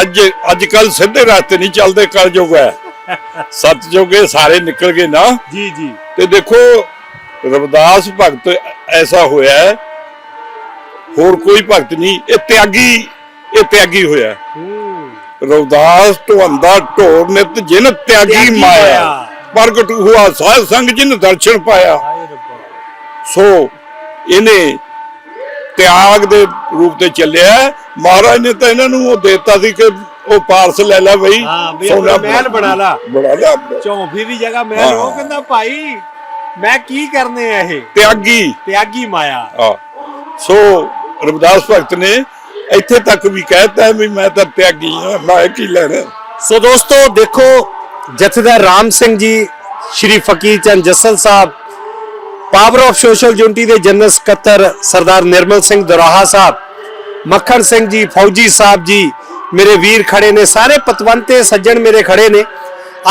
ਅੱਜ ਅੱਜ ਕੱਲ ਸਿੱਧੇ ਰਸਤੇ ਨਹੀਂ ਚੱਲਦੇ ਕਲਯੁਗ ਹੈ। ਸੱਤ ਜੋਗੇ ਸਾਰੇ ਨਿਕਲ ਗਏ ਨਾ? ਜੀ ਜੀ। ਤੇ ਦੇਖੋ ਰਵਿਦਾਸ ਭਗਤ ਐਸਾ ਹੋਇਆ ਹੈ, ਹੋਰ ਕੋਈ ਭਗਤ ਨਹੀਂ ਇਹ ਤਿਆਗੀ ਇਹ ਤਿਆਗੀ ਹੋਇਆ ਰਵਿਦਾਸ ਢੋਂਦਾ ਢੋਰ ਨਿਤ ਜਿਨ ਤਿਆਗੀ ਮਾਇਆ। ਪ੍ਰਗਟ ਹੁਆ ਸਾਧ ਸੰਗ ਜਿਨ ਦਰਸ਼ਨ ਪਾਇਆ। ਸੋ ਇਹਨੇ ਤਿਆਗ ਦੇ ਰੂਪ ਤੇ ਚੱਲਿਆ। ਮਹਾਰਾਜ ਨੇ ਤਾਂ ਇਹਨਾਂ ਨੂੰ ਉਹ ਦੇਤਾ ਸੀ ਕਿ ਉਹ ਪਾਰਸ ਲੈ ਲੈ ਬਈ। ਹਾਂ ਆਪਣਾ ਮਹਿਲ ਬਣਾ ਲਾ। ਬਣਾ ਲਿਆ ਆਪਣਾ। ਚੌਂਫੀ ਦੀ ਜਗ੍ਹਾ ਮਹਿਲ ਹਾਂ। ਉਹ ਕਹਿੰਦਾ ਭਾਈ ਮੈਂ ਕੀ ਕਰਨੇ ਆ ਇਹ? ਤਿਆਗੀ। ਤਿਆਗੀ ਮਾਇਆ। ਆ ਸੋ ਰਵਿਦਾਸ ਭਗਤ ਨੇ ਇੱਥੇ ਤੱਕ ਵੀ ਕਹਿਤਾ ਵੀ ਮੈਂ ਤਾਂ ਤਿਆਗੀ ਹਾਂ ਮੈਂ ਕੀ ਲੈਣਾ? ਸੋ ਦੋਸਤੋ ਦੇਖੋ ਜਥੇਦਾਰ Ram Singh ji Shri Fakir Chand Jassal Sahib power of social unity ਦੇ ਜਨਰਲ ਸਕੱਤਰ ਸਰਦਾਰ ਨਿਰਮਲ ਸਿੰਘ ਦੁਰਾਹਾ ਸਾਹਿਬ ਮੱਖਣ ਸਿੰਘ ਜੀ ਫੌਜੀ ਸਾਹਿਬ ਜੀ ਮੇਰੇ ਵੀਰ ਖੜੇ ਨੇ, ਸਾਰੇ ਪਤਵੰਤੇ ਸੱਜਣ ਮੇਰੇ ਖੜੇ ਨੇ।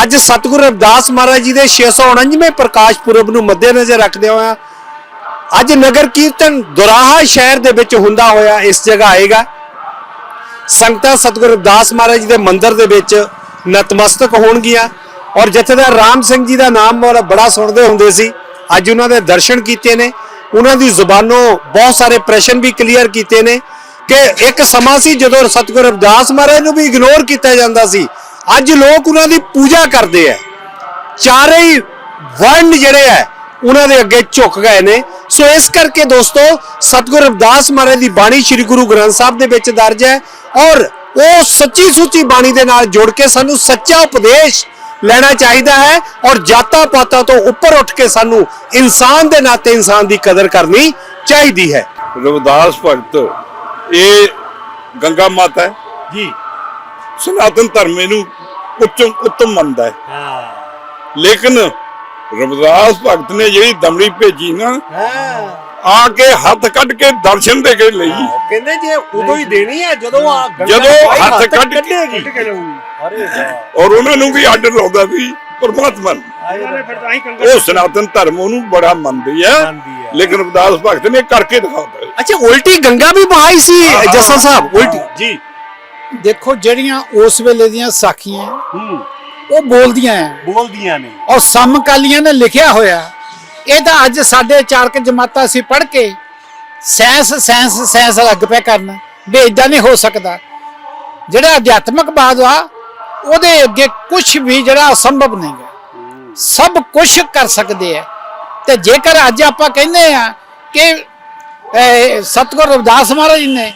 ਅੱਜ ਸਤਿਗੁਰੂ ਰਵਿਦਾਸ ਮਹਾਰਾਜ ਜੀ ਦੇ 649ਵੇਂ ਪ੍ਰਕਾਸ਼ ਪੁਰਬ ਨੂੰ ਮੱਦੇਨਜ਼ਰ ਰੱਖਦੇ ਹੋਇਆ ਅੱਜ ਨਗਰ ਕੀਰਤਨ ਦੁਰਾਹਾ ਸ਼ਹਿਰ ਦੇ ਵਿੱਚ ਹੁੰਦਾ ਹੋਇਆ, ਇਸ ਜਗ੍ਹਾ ਆਏਗਾ। ਸੰਗਤਾਂ ਸਤਿਗੁਰੂ ਰਵਿਦਾਸ ਮਹਾਰਾਜ ਜੀ ਦੇ ਮੰਦਿਰ ਦੇ ਵਿੱਚ ਨਤਮਸਤਕ ਹੋਣਗੀਆਂ। ਔਰ ਜਥੇਦਾਰ ਰਾਮ ਸਿੰਘ ਜੀ ਦਾ ਨਾਮ ਬੜਾ- ਬੜਾ ਸੁਣਦੇ ਹੁੰਦੇ ਸੀ, ਅੱਜ ਉਹਨਾਂ ਦੇ ਦਰਸ਼ਨ ਕੀਤੇ ਨੇ। ਉਹਨਾਂ ਦੀ ਜ਼ੁਬਾਨੋਂ ਬਹੁਤ ਸਾਰੇ ਪ੍ਰਸ਼ਨ ਵੀ ਕਲੀਅਰ ਕੀਤੇ ਨੇ। ਕਿ ਇੱਕ ਸਮਾਂ ਸੀ ਜਦੋਂ ਸਤਿਗੁਰ ਅਰਦਾਸ ਮਹਾਰਾਜ ਨੂੰ ਵੀ ਇਗਨੋਰ ਕੀਤਾ ਜਾਂਦਾ ਸੀ। ਅੱਜ ਲੋਕ ਉਹਨਾਂ ਦੀ ਪੂਜਾ ਕਰਦੇ ਆ। ਚਾਰੇ ਹੀ ਵਰਣ ਜਿਹੜੇ ਹੈ ਉਹਨਾਂ ਦੇ ਅੱਗੇ ਝੁਕ ਗਏ ਨੇ। ਸੋ ਇਸ ਕਰਕੇ ਦੋਸਤੋ, ਸਤਿਗੁਰ ਅਰਦਾਸ ਮਹਾਰਾਜ ਦੀ ਬਾਣੀ ਸ੍ਰੀ ਗੁਰੂ ਗ੍ਰੰਥ ਸਾਹਿਬ ਦੇ ਵਿੱਚ ਦਰਜ ਹੈ ਔਰ ਉਹ ਸੱਚੀ ਸੁੱਚੀ ਬਾਣੀ ਦੇ ਨਾਲ ਜੁੜ ਕੇ ਸਾਨੂੰ ਸੱਚਾ ਉਪਦੇਸ਼ ਲੈਣਾ ਚਾਹੀਦਾ ਹੈ ਔਰ ਜਾਤਾਂ ਪਾਤਾਂ ਤੋਂ ਉੱਪਰ ਉੱਠ ਕੇ ਸਾਨੂੰ ਇਨਸਾਨ ਦੇ ਨਾਤੇ ਇਨਸਾਨ ਦੀ ਕਦਰ ਕਰਨੀ ਚਾਹੀਦੀ ਹੈ। ਰਵਿਦਾਸ ਭਗਤ ਇਹ ਗੰਗਾ ਮਾਤਾ ਹੈ। ਜੀ। ਸਨਾਤਨ ਧਰਮ ਨੂੰ ਉੱਚਮ ਉੱਤਮ ਮੰਨਦਾ ਹੈ। ਹਾਂ। ਲੇਕਿਨ ਰਵਿਦਾਸ ਭਗਤ ਨੇ ਜਿਹੜੀ ਦਮੜੀ ਭੇਜੀ ਨਾ ਹਾਂ। ਆ ਕੇ ਹੱਥ ਕੱਢ ਕੇ ਦਰਸ਼ਨ ਦੇ ਕੇ ਲਈ। ਕਹਿੰਦੇ ਜੇ ਉਦੋਂ ਹੀ ਦੇਣੀ ਹੈ ਜਦੋਂ ਆ ਜਦੋਂ ਹੱਥ ਕੱਢ ਕੇ- ਕੱਢੇਗੀ। ਅਰੇ ਵਾਹ। ਔਰ ਉਹਨਾਂ ਨੂੰ ਵੀ ਆਰਡਰ ਲਾਉਂਦਾ ਸੀ ਪਰਮਾਤਮਾ ਨੂੰ ਉਹ ਸਨਾਤਨ ਧਰਮ ਉਹਨੂੰ ਬੜਾ ਮੰਨਦੀ ਹੈ। ਲੇਕਿਨ ਰਵਿਦਾਸ ਭਗਤ ਨੇ ਕਰਕੇ ਦਿਖਾਉਂਦਾ ਅੱਛਾ ਉਲਟੀ ਗੰਗਾ ਵੀ ਬਹਾਈ ਸੀ ਹਾਂ, ਹਾਂ, ਜੱਸਾ ਸਾਹਿਬ ਉਲਟੀ। ਜੀ। ਦੇਖੋ ਜਿਹੜੀਆਂ ਉਸ ਵੇਲੇ ਦੀਆਂ ਸਾਖੀਆਂ ਉਹ ਬੋਲਦੀਆਂ ਆ ਬੋਲਦੀਆਂ ਨੇ। ਔਰ ਸਮਕਾਲੀਆਂ ਨੇ ਲਿਖਿਆ ਹੋਇਆ ਇਹ ਤਾਂ ਅੱਜ ਸਾਡੇ ਚਾਰਕ ਜਮਾਤਾਂ ਅਸੀਂ ਪੜ੍ਹ ਕੇ ਸੈਂਸ ਸੈਂਸ ਸੈਂਸ ਲੱਗ ਪਿਆ ਕਰਨ ਵੀ ਇਦਾਂ ਨਹੀਂ ਹੋ ਸਕਦਾ। ਜਿਹੜਾ ਅਧਿਆਤਮਕਵਾਦ ਆ ਉਹਦੇ ਅੱਗੇ ਕੁਝ ਵੀ ਜਿਹੜਾ ਅਸੰਭਵ ਨਹੀਂ ਹੈ। ਸਭ ਕੁਝ ਕਰ ਸਕਦੇ ਆ ਤੇ ਜੇਕਰ ਅੱਜ ਆਪਾਂ ਕਹਿੰਦੇ ਆ ਕਿ ਸਤਿਗੁਰ ਰਵਿਦਾਸ ਮਹਾਰਾਜ ਨੇ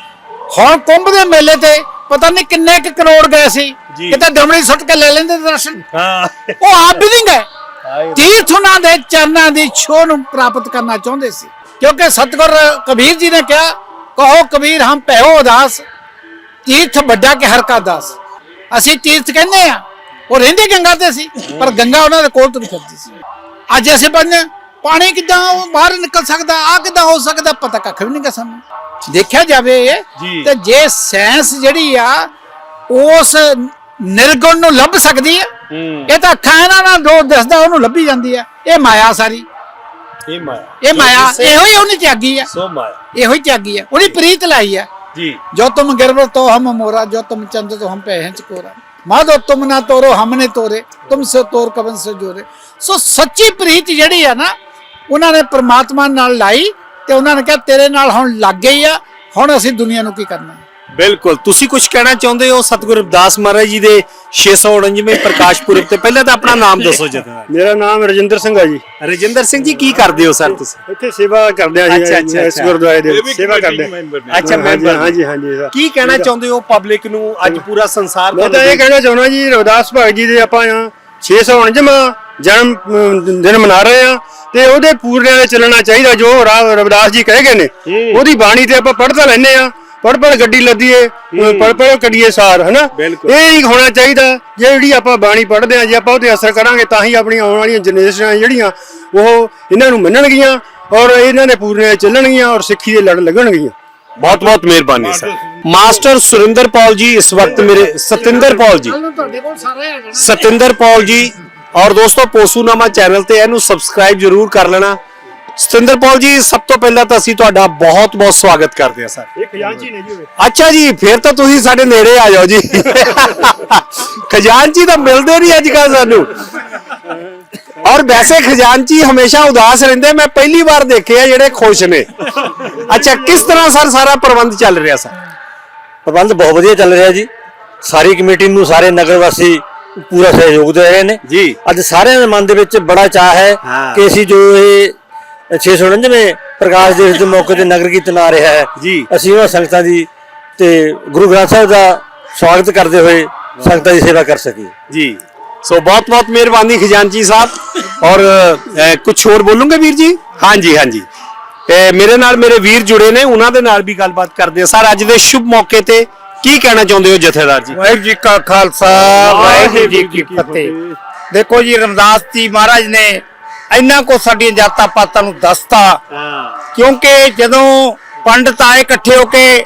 ਹੁਣ ਕੁੰਭ ਦੇ ਮੇਲੇ ਤੇ ਪਤਾ ਨਹੀਂ ਕਿੰਨੇ ਕੁ ਕਰੋੜ ਗਏ ਸੀ। ਕਿਤੇ ਦਮੜੀ ਸੁੱਟ ਕੇ ਲੈ ਲੈਂਦੇ ਦਰਸ਼ਨ। ਹਾਂ। ਉਹ ਆਪ ਵੀ ਨਹੀਂ ਗਏ। ਤੀਰਥ ਉਹਨਾਂ ਦੇ ਚਰਨਾਂ ਦੀ ਛੋਹ ਨੂੰ ਪ੍ਰਾਪਤ ਕਰਨਾ ਚਾਹੁੰਦੇ ਸੀ। ਕਿਉਂਕਿ ਸਤਿਗੁਰ ਕਬੀਰ ਜੀ ਨੇ ਕਿਹਾ ਕਹੋ ਕਬੀਰ ਹਮ ਭਇਓ ਉਦਾਸ ਤੀਰਥ ਵੱਡਾ ਕਿ ਹਰ ਕਾ ਦਾਸ। ਅਸੀਂ ਤੀਰਥ ਕਹਿੰਦੇ ਆ। ਉਹ ਰਹਿੰਦੇ ਗੰਗਾ ਤੇ ਸੀ ਪਰ ਗੰਗਾ ਉਹਨਾਂ ਦੇ ਕੋਲ ਤੁਰੀ ਫਿਰਦੀ ਸੀ। ਅੱਜ ਅਸੀਂ ਬੰਨੇ ਪਾਣੀ ਕਿੱਦਾਂ ਉਹ ਬਾਹਰ ਨਿਕਲ ਸਕਦਾ ਆ ਕਿੱਦਾਂ ਹੋ ਸਕਦਾ ਪਤਾ ਕੱਖ ਵੀ ਨਹੀਂ ਗਾ ਸਾਨੂੰ। ਦੇਖਿਆ ਜਾਵੇ ਜੀ। ਤੇ ਜੇ ਸਾਇੰਸ ਜਿਹੜੀ ਆ ਉਸ ਨਿਰਗੁਣ ਨੂੰ ਲੱਭ ਸਕਦੀ ਹੈ। ਇਹ ਤਾਂ ਅੱਖਾਂ ਇਹਨਾਂ ਨਾਲ ਦੋ ਦਿਸਦਾ ਉਹਨੂੰ ਲੱਭੀ ਜਾਂਦੀ ਹੈ ਇਹ ਮਾਇਆ ਸਾਰੀ। ਇਹ ਮਾਇਆ। ਇਹ ਮਾਇਆ ਇਹੋ ਹੀ ਉਹਨੇ ਤਿਆਗੀ ਹੈ ਸੋ ਮਾਇਆ। ਇਹੋ ਹੀ ਤਿਆਗੀ ਹੈ ਉਹਦੀ ਪ੍ਰੀਤ ਲਾਈ ਹੈ ਜੀ ਜੋ ਤੁਮ ਗਿਰਵਰ ਤੋ ਹਮ ਮੋਰਾ ਜੋ ਤੁਮ ਚੰਦ तो हम पे हैं चकोरा ਮਾਧੋ ਤੁਮ ਨਾ ਤੋਰੋ ਹਮਨੇ ਤੋਰੇ ਤੁਮ ਸੇ ਤੋਰ ਕਵਨ ਸੇ ਜੋਰੇ ਸੋ ਸੱਚੀ ਪ੍ਰੀਤ ਜਿਹੜੀ ਆ ਨਾ ਉਹਨਾਂ ਨੇ ਪ੍ਰਮਾਤਮਾ ਨਾਲ ਲਾਈ ਤੇ ਉਹਨਾਂ ਨੇ ਕਿਹਾ ਤੇਰੇ ਨਾਲ ਹੁਣ ਲੱਗ ਗਈ ਆ ਹੁਣ ਅਸੀਂ ਦੁਨੀਆ ਨੂੰ ਕੀ ਕਰਨਾ ਬਿਲਕੁਲ। ਤੁਸੀਂ ਕੁਝ ਕਹਿਣਾ ਚਾਹੁੰਦੇ ਹੋ ਸਤਿਗੁਰੂ ਰਵਿਦਾਸ ਮਹਾਰਾਜ ਜੀ ਦੇ 649ਵੇਂ ਪ੍ਰਕਾਸ਼ ਪੁਰਬ ਤੇ? ਪਹਿਲਾਂ ਤਾਂ ਆਪਣਾ ਨਾਮ ਦੱਸੋ ਜਥੇਦਾਰ ਮੇਰਾ ਨਾਮ ਰਜਿੰਦਰ ਸਿੰਘ ਹੈ ਜੀ। ਰਜਿੰਦਰ ਸਿੰਘ ਜੀ ਕੀ ਕਰਦੇ ਹੋ ਸਰ ਤੁਸੀਂ? ਇੱਥੇ ਸੇਵਾ ਕਰਦੇ ਆ ਜੀ ਇਸ। ਗੁਰਦੁਆਰੇ ਦੇ ਸੇਵਾ ਕਰਦੇ ਆ। ਮੈਂਬਰ ਨੇ। ਅੱਛਾ ਮੈਂਬਰ ਹਾਂਜੀ ਹਾਂਜੀ ਸਰ। ਕੀ ਕਹਿਣਾ ਚਾਹੁੰਦੇ ਹੋ ਪਬਲਿਕ ਨੂੰ ਅੱਜ ਪੂਰਾ ਸੰਸਾਰ ਮੈਂ ਤਾਂ ਇਹ ਕਹਿਣਾ ਚਾਹੁੰਦਾ ਜੀ ਰਵਿਦਾਸ ਭਗਤ ਜੀ ਦੇ ਆਪਾਂ 649ਵਾਂ ਜਨਮ ਦਿਨ ਮਨਾ ਰਹੇ ਆ ਤੇ ਉਹਦੇ ਪੂਰਨਿਆਂ ਦੇ ਚੱਲਣਾ ਚਾਹੀਦਾ ਜੋ ਰਵਿਦਾਸ ਜੀ ਕਹਿ ਗਏ ਨੇ। ਉਹਦੀ ਬਾਣੀ ਤੇ ਆਪਾਂ ਪੜ੍ਹਦਾ ਲੈਨੇ ਆ। ਪੜ ਪੜ ਗੱਡੀ ਲੱਦੀਏ ਪੜ ਪੜ ਕੱਢੀਏ ਸਾਰ ਹਨਾ। ਇਹ ਹੀ ਹੋਣਾ ਚਾਹੀਦਾ ਜਿਹੜੀ ਆਪਾਂ ਬਾਣੀ ਪੜ੍ਹਦੇ ਆ ਜੇ ਆਪਾਂ ਉਹਤੇ ਅਸਰ ਕਰਾਂਗੇ ਤਾਂ ਹੀ ਆਪਣੀਆਂ ਆਉਣ ਵਾਲੀਆਂ ਜਨਰੇਸ਼ਨਾਂ ਜਿਹੜੀਆਂ ਉਹ ਇਹਨਾਂ ਨੂੰ ਮੰਨਣਗੀਆਂ ਔਰ ਇਹਨਾਂ ਦੇ 'ਚ ਚੱਲਣਗੀਆਂ ਔਰ ਸਿੱਖੀ ਦੇ ਲੜ ਲੱਗਣਗੀਆਂ। ਬਹੁਤ ਬਹੁਤ ਮਿਹਰਬਾਨੀ ਸਰ। ਮਾਸਟਰ ਸੁਰਿੰਦਰ ਪੌਲ ਜੀ ਇਸ ਵਕਤ ਮੇਰੇ ਸਤਿੰਦਰ ਪੌਲ ਜੀ। ਸਤਿੰਦਰ ਪੌਲ ਜੀ ਔਰ ਦੋਸਤੋ ਪੋਸੂਨਾਮਾ ਚੈਨਲ ਤੇ ਇਹਨੂੰ ਸਬਸਕ੍ਰਾਈਬ ਜਰੂਰ ਕਰ ਲੈਣਾ। ਸਤਿੰਦਰਪਾਲ ਜੀ ਸਭ ਤੋਂ ਪਹਿਲਾਂ ਤਾਂ ਅਸੀਂ ਤੁਹਾਡਾ ਬਹੁਤ-ਬਹੁਤ ਸਵਾਗਤ ਕਰਦੇ ਹਾਂ ਸਰ। ਇਹ ਖਜ਼ਾਨਚੀ ਨੇ ਜੀ ਉਹ ਅੱਛਾ ਜੀ ਫਿਰ ਤਾਂ ਤੁਸੀਂ ਸਾਡੇ ਨੇੜੇ ਆ ਜਾਓ ਜੀ। ਖਜ਼ਾਨਚੀ ਤਾਂ ਮਿਲਦੇ ਨਹੀਂ ਅੱਜ ਕੱਲ੍ਹ ਸਾਨੂੰ। ਔਰ ਵੈਸੇ ਖਜ਼ਾਨਚੀ ਹਮੇਸ਼ਾ ਉਦਾਸ ਰਹਿੰਦੇ ਮੈਂ ਪਹਿਲੀ ਵਾਰ ਦੇਖੇ ਆ ਜਿਹੜੇ ਖੁਸ਼ ਨੇ। ਅੱਛਾ ਕਿਸ ਤਰ੍ਹਾਂ ਸਰ ਸਾਰਾ ਪ੍ਰਬੰਧ ਚੱਲ ਰਿਹਾ ਸਰ? ਪ੍ਰਬੰਧ ਬਹੁਤ ਵਧੀਆ ਚੱਲ ਰਿਹਾ ਜੀ। ਸਾਰੀ ਕਮੇਟੀ ਨੂੰ ਸਾਰੇ ਨਗਰ ਵਾਸੀ ਪੂਰਾ ਸਹਿਯੋਗ ਦੇ ਰਹੇ ਨੇ। ਜੀ। ਅੱਜ ਸਾਰਿਆਂ ਦੇ ਮਨ ਦੇ ਵਿੱਚ ਬੜਾ ਚਾਹ ਹਾਂ। ਕਿ ਅਸੀਂ ਜੋ ਇਹ 649ਵੇਂ ਪ੍ਰਕਾਸ਼ ਦਿਵਸ ਦੇ ਮੌਕੇ ਤੇ ਨਗਰ ਕੀਰਤਨ ਆ ਰਿਹਾ ਹੈ। ਜੀ। ਅਸੀਂ ਉਹਨਾਂ ਸੰਗਤਾਂ ਦੀ ਤੇ ਗੁਰੂ ਗ੍ਰੰਥ ਸਾਹਿਬ ਦਾ ਸਵਾਗਤ ਕਰਦੇ ਹੋਏ ਸੰਗਤਾਂ ਦੀ ਸੇਵਾ ਕਰ ਸਕੀਏ। ਜੀ। ਸੋ ਬਹੁਤ ਬਹੁਤ ਮਿਹਰਬਾਨੀ ਖਜ਼ਾਨਚੀ ਸਾਹਿਬ। ਔਰ ਕੁਝ ਹੋਰ ਬੋਲੂਗੇ ਵੀਰ ਜੀ? ਹਾਂਜੀ ਹਾਂਜੀ। ਮੇਰੇ ਨਾਲ ਮੇਰੇ ਵੀਰ ਜੁੜੇ ਨੇ ਉਹਨਾਂ ਦੇ ਨਾਲ ਵੀ ਗੱਲਬਾਤ ਕਰਦੇ ਆ ਸਰ ਅੱਜ ਦੇ ਸ਼ੁਭ ਮੌਕੇ ਤੇ ਕੀ ਕਹਿਣਾ ਚਾਹੁੰਦੇ ਹੋ ਜਥੇਦਾਰ ਜੀ? ਵਾਹਿਗੁਰੂ ਜੀ ਕਾ ਖਾਲਸਾ ਵਾਹਿਗੁਰੂ ਜੀ ਕੀ ਫਤਿਹ। ਦੇਖੋ ਜੀ ਰਮਦਾਸ ਜੀ ਮਹਾਰਾਜ ਨੇ ਇੰਨਾ ਕੋ ਸਾਡੀਆਂ ਜਾਤਾਂ ਪਾਤਾਂ ਨੂੰ ਦੱਸਤਾ। ਕਿਉਂਕਿ ਜਦੋਂ ਪੰਡਤ ਆਏ ਇਕੱਠੇ ਹੋ ਕੇ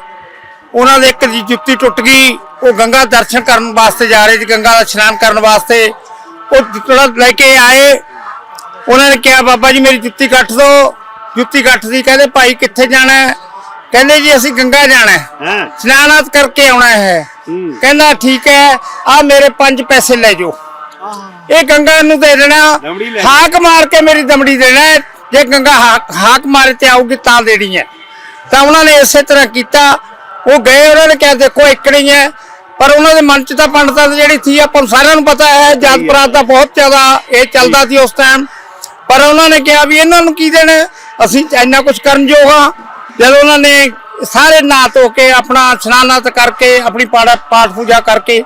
ਉਹਨਾਂ ਦੇ ਇੱਕ ਦੀ ਜੁੱਤੀ ਟੁੱਟ ਗਈ ਉਹ ਗੰਗਾ ਦਰਸ਼ਨ ਕਰਨ ਵਾਸਤੇ ਜਾ ਰਹੇ ਸੀ ਗੰਗਾ ਦਾ ਇਸ਼ਨਾਨ ਕਰਨ ਵਾਸਤੇ। ਉਹ ਜੁੱਤੜਾ ਲੈ ਕੇ ਆਏ ਉਹਨਾਂ ਨੇ ਕਿਹਾ ਬਾਬਾ ਜੀ ਮੇਰੀ ਜੁੱਤੀ ਕੱਟ ਦਿਓ ਜੁੱਤੀ ਕੱਟਦੀ ਕਹਿੰਦੇ ਭਾਈ ਕਿੱਥੇ ਜਾਣਾ? ਕਹਿੰਦੇ ਜੀ ਅਸੀਂ ਗੰਗਾ ਜਾਣਾ ਹੈ। ਹਾਂ। ਇਸ਼ਨਾਨਾਤ ਕਰਕੇ ਆਉਣਾ ਹੈ। ਕਹਿੰਦਾ ਠੀਕ ਹੈ ਆ ਮੇਰੇ ਪੰਜ ਪੈਸੇ ਲੈ ਜਾਓ। ਇਹ ਗੰਗਾ ਨੂੰ ਦੇ ਦੇਣਾ। ਹਾਕ ਮਾਰ ਕੇ ਮੇਰੀ ਦਮੜੀ ਦੇਣਾ। ਜੇ ਗੰਗਾ ਹਾਕ ਮਾਰੇ ਤੇ ਆਊਗੀ ਤਾਂ ਦੇਣੀ ਹੈ। ਤਾਂ ਉਹਨਾਂ ਨੇ ਇਸੇ ਤਰ੍ਹਾਂ ਕੀਤਾ। ਉਹ ਗਏ ਉਹਨਾਂ ਨੇ ਕਿਹਾ ਦੇਖੋ ਇੱਕ ਨਹੀਂ ਹੈ। ਪਰ ਉਹਨਾਂ ਦੇ ਮਨ ਚ ਤਾਂ ਪੰਡਤਾਂ ਦੀ ਜਿਹੜੀ ਸੀ ਆਪਾਂ ਨੂੰ ਸਾਰਿਆਂ ਨੂੰ ਪਤਾ ਹੈ ਜਾਤ ਪਾਤ ਦਾ ਬਹੁਤ ਜ਼ਿਆਦਾ ਇਹ ਚੱਲਦਾ ਸੀ ਉਸ ਟਾਈਮ ਪਰ ਉਹਨਾਂ ਨੇ ਕਿਹਾ ਵੀ ਇਹਨਾਂ ਨੂੰ ਕੀ ਦੇਣਾ ਅਸੀਂ ਇੰਨਾ ਕੁਝ ਕਰਨ ਹਾਂ ਜਦੋਂ ਉਹਨਾਂ ਨੇ ਸਾਰੇ ਨਹਾ ਧੋ ਕੇ ਆਪਣਾ ਇਸ਼ਨਾਨਾਤ ਕਰਕੇ ਆਪਣੀ ਪਾਠ ਪੂਜਾ ਕਰਕੇ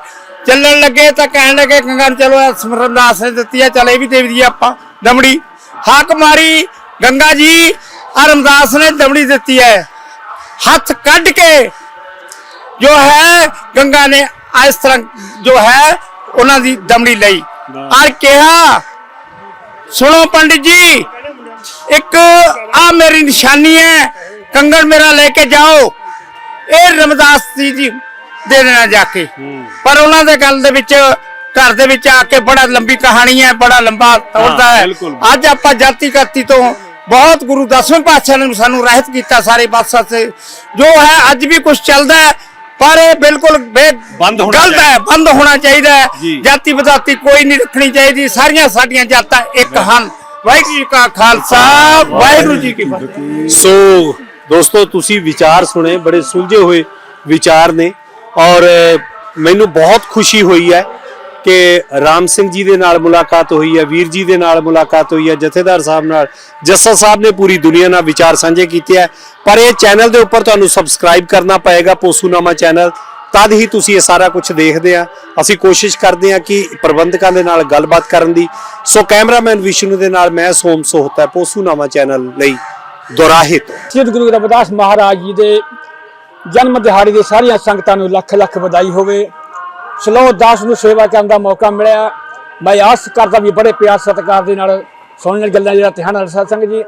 ਚੱਲਣ ਲੱਗੇ ਤਾਂ ਕਹਿਣ ਲੱਗੇ ਗੰਗਾ ਚਲੋ, ਇਹ ਦਾਸ ਨੇ ਦਿੱਤੀ ਆ, ਚਲ ਵੀ ਦੇ ਦਈਏ ਆਪਾਂ। ਦਮੜੀ, ਹਾਕ ਮਾਰੀ, ਗੰਗਾ ਜੀ ਆ ਰਮਦਾਸ ਨੇ ਦਮੜੀ ਦਿੱਤੀ ਹੈ। ਹੱਥ ਕੱਢ ਕੇ ਜੋ ਹੈ, ਗੰਗਾ ਨੇ ਇਸ ਤਰ੍ਹਾਂ ਜੋ ਹੈ, ਉਹਨਾਂ ਦੀ ਦਮੜੀ ਲਈ। ਔਰ ਕਿਹਾ, ਸੁਣੋ ਪੰਡਿਤ ਜੀ, ਇੱਕ ਆ ਮੇਰੀ ਨਿਸ਼ਾਨੀ ਹੈ, ਕੰਗਣ ਮੇਰਾ ਲੈ ਕੇ ਜਾਓ। ਇਹ ਰਮਦਾਸ ਜੀ ਦੇ ਦੇਣਾ ਜਾ ਕੇ। ਪਰ ਉਹਨਾਂ ਦੇ ਗੱਲ ਦੇ ਵਿੱਚ ਘਰ ਦੇ ਵਿੱਚ ਆ ਕੇ ਬੜਾ ਲੰਬੀ ਕਹਾਣੀ ਹੈ ਬੜਾ ਲੰਬਾ ਤੋੜਦਾ ਹੈ। ਅੱਜ ਆਪਾਂ ਜਾਤੀ ਕਰਤੀ ਤੋਂ ਬਹੁਤ ਗੁਰੂ ਦਸਵੇਂ ਪਾਤਸ਼ਾਹ ਨੇ ਸਾਨੂੰ ਰਹਿਤ ਕੀਤਾ ਸਾਰੇ ਪਾਤਸ਼ਾਹ ਸੇ। ਜੋ ਹੈ ਅੱਜ ਵੀ ਕੁਝ ਚੱਲਦਾ ਹੈ ਪਰ ਇਹ ਬਿਲਕੁਲ ਬੰਦ ਹੋਣਾ ਗਲਤ ਹੈ ਬੰਦ ਹੋਣਾ ਚਾਹੀਦਾ ਹੈ। ਜਾਤੀ ਬਦਾਤੀ ਕੋਈ ਨਹੀਂ ਰੱਖਣੀ ਚਾਹੀਦੀ ਸਾਰੀਆਂ ਸਾਡੀਆਂ ਜਾਤਾਂ ਇੱਕ ਹਨ। ਵਾਹਿਗੁਰੂ ਜੀ ਕਾ ਖਾਲਸਾ ਵਾਹਿਗੁਰੂ ਜੀ ਕੀ ਫਤਿਹ। ਸੋ ਦੋਸਤੋ ਤੁਸੀਂ ਵਿਚਾਰ ਸੁਣੇ ਬੜੇ ਸੁਲਝੇ ਹੋਏ ਵਿਚਾਰ ਨੇ ਔਰ ਮੈਨੂੰ ਬਹੁਤ ਖੁਸ਼ੀ ਹੋਈ ਹੈ ਕਿ ਰਾਮ ਸਿੰਘ ਜੀ ਦੇ ਨਾਲ ਮੁਲਾਕਾਤ ਹੋਈ ਹੈ, ਵੀਰ ਜੀ ਦੇ ਨਾਲ ਮੁਲਾਕਾਤ ਹੋਈ ਹੈ, ਜਥੇਦਾਰ ਸਾਹਿਬ ਨਾਲ। ਜੱਸਾ ਸਾਹਿਬ ਨੇ ਪੂਰੀ ਦੁਨੀਆ ਨਾਲ ਵਿਚਾਰ ਸਾਂਝੇ ਕੀਤੇ ਹੈ। ਪਰ ਇਹ ਚੈਨਲ ਦੇ ਉੱਪਰ ਤੁਹਾਨੂੰ ਸਬਸਕ੍ਰਾਈਬ ਕਰਨਾ ਪਏਗਾ, ਪੋਸੂਨਾਮਾ ਚੈਨਲ। ਤਦ ਹੀ ਤੁਸੀਂ ਇਹ ਸਾਰਾ ਕੁਝ ਦੇਖਦੇ ਆ। ਅਸੀਂ ਕੋਸ਼ਿਸ਼ ਕਰਦੇ ਆ ਕਿ ਪ੍ਰਬੰਧਕਾਂ ਦੇ ਨਾਲ ਗੱਲਬਾਤ ਕਰਨ ਦੀ। ਸੋ ਕੈਮਰਾਮੈਨ ਵਿਸ਼ਨੂੰ ਦੇ ਨਾਲ ਮੈਂ ਸੋਮ ਸੋਹਤਾ ਪੋਸੂਨਾਮਾ ਚੈਨਲ ਲਈ ਦੁਰਾਹਿਤ ਸ੍ਰੀ ਗੁਰੂ ਰਵਿਦਾਸ ਮਹਾਰਾਜ ਜੀ ਦੇ ਜਨਮ ਦਿਹਾੜੀ ਦੀ ਸਾਰੀਆਂ ਸੰਗਤਾਂ ਨੂੰ ਲੱਖ ਲੱਖ ਵਧਾਈ ਹੋਵੇ। ਸਲੋ ਦਾਸ ਨੂੰ ਸੇਵਾ ਕਰਨ ਦਾ ਮੌਕਾ ਮਿਲਿਆ। ਮੈਂ ਆਸ ਕਰਦਾ ਵੀ ਬੜੇ ਪਿਆਰ ਸਤਿਕਾਰ ਦੇ ਨਾਲ ਸੁਣਨ ਗੱਲਾਂ ਜਿਹੜਾ ਧਿਆਨ ਨਾਲ ਸਤਸੰਗ ਜੀ।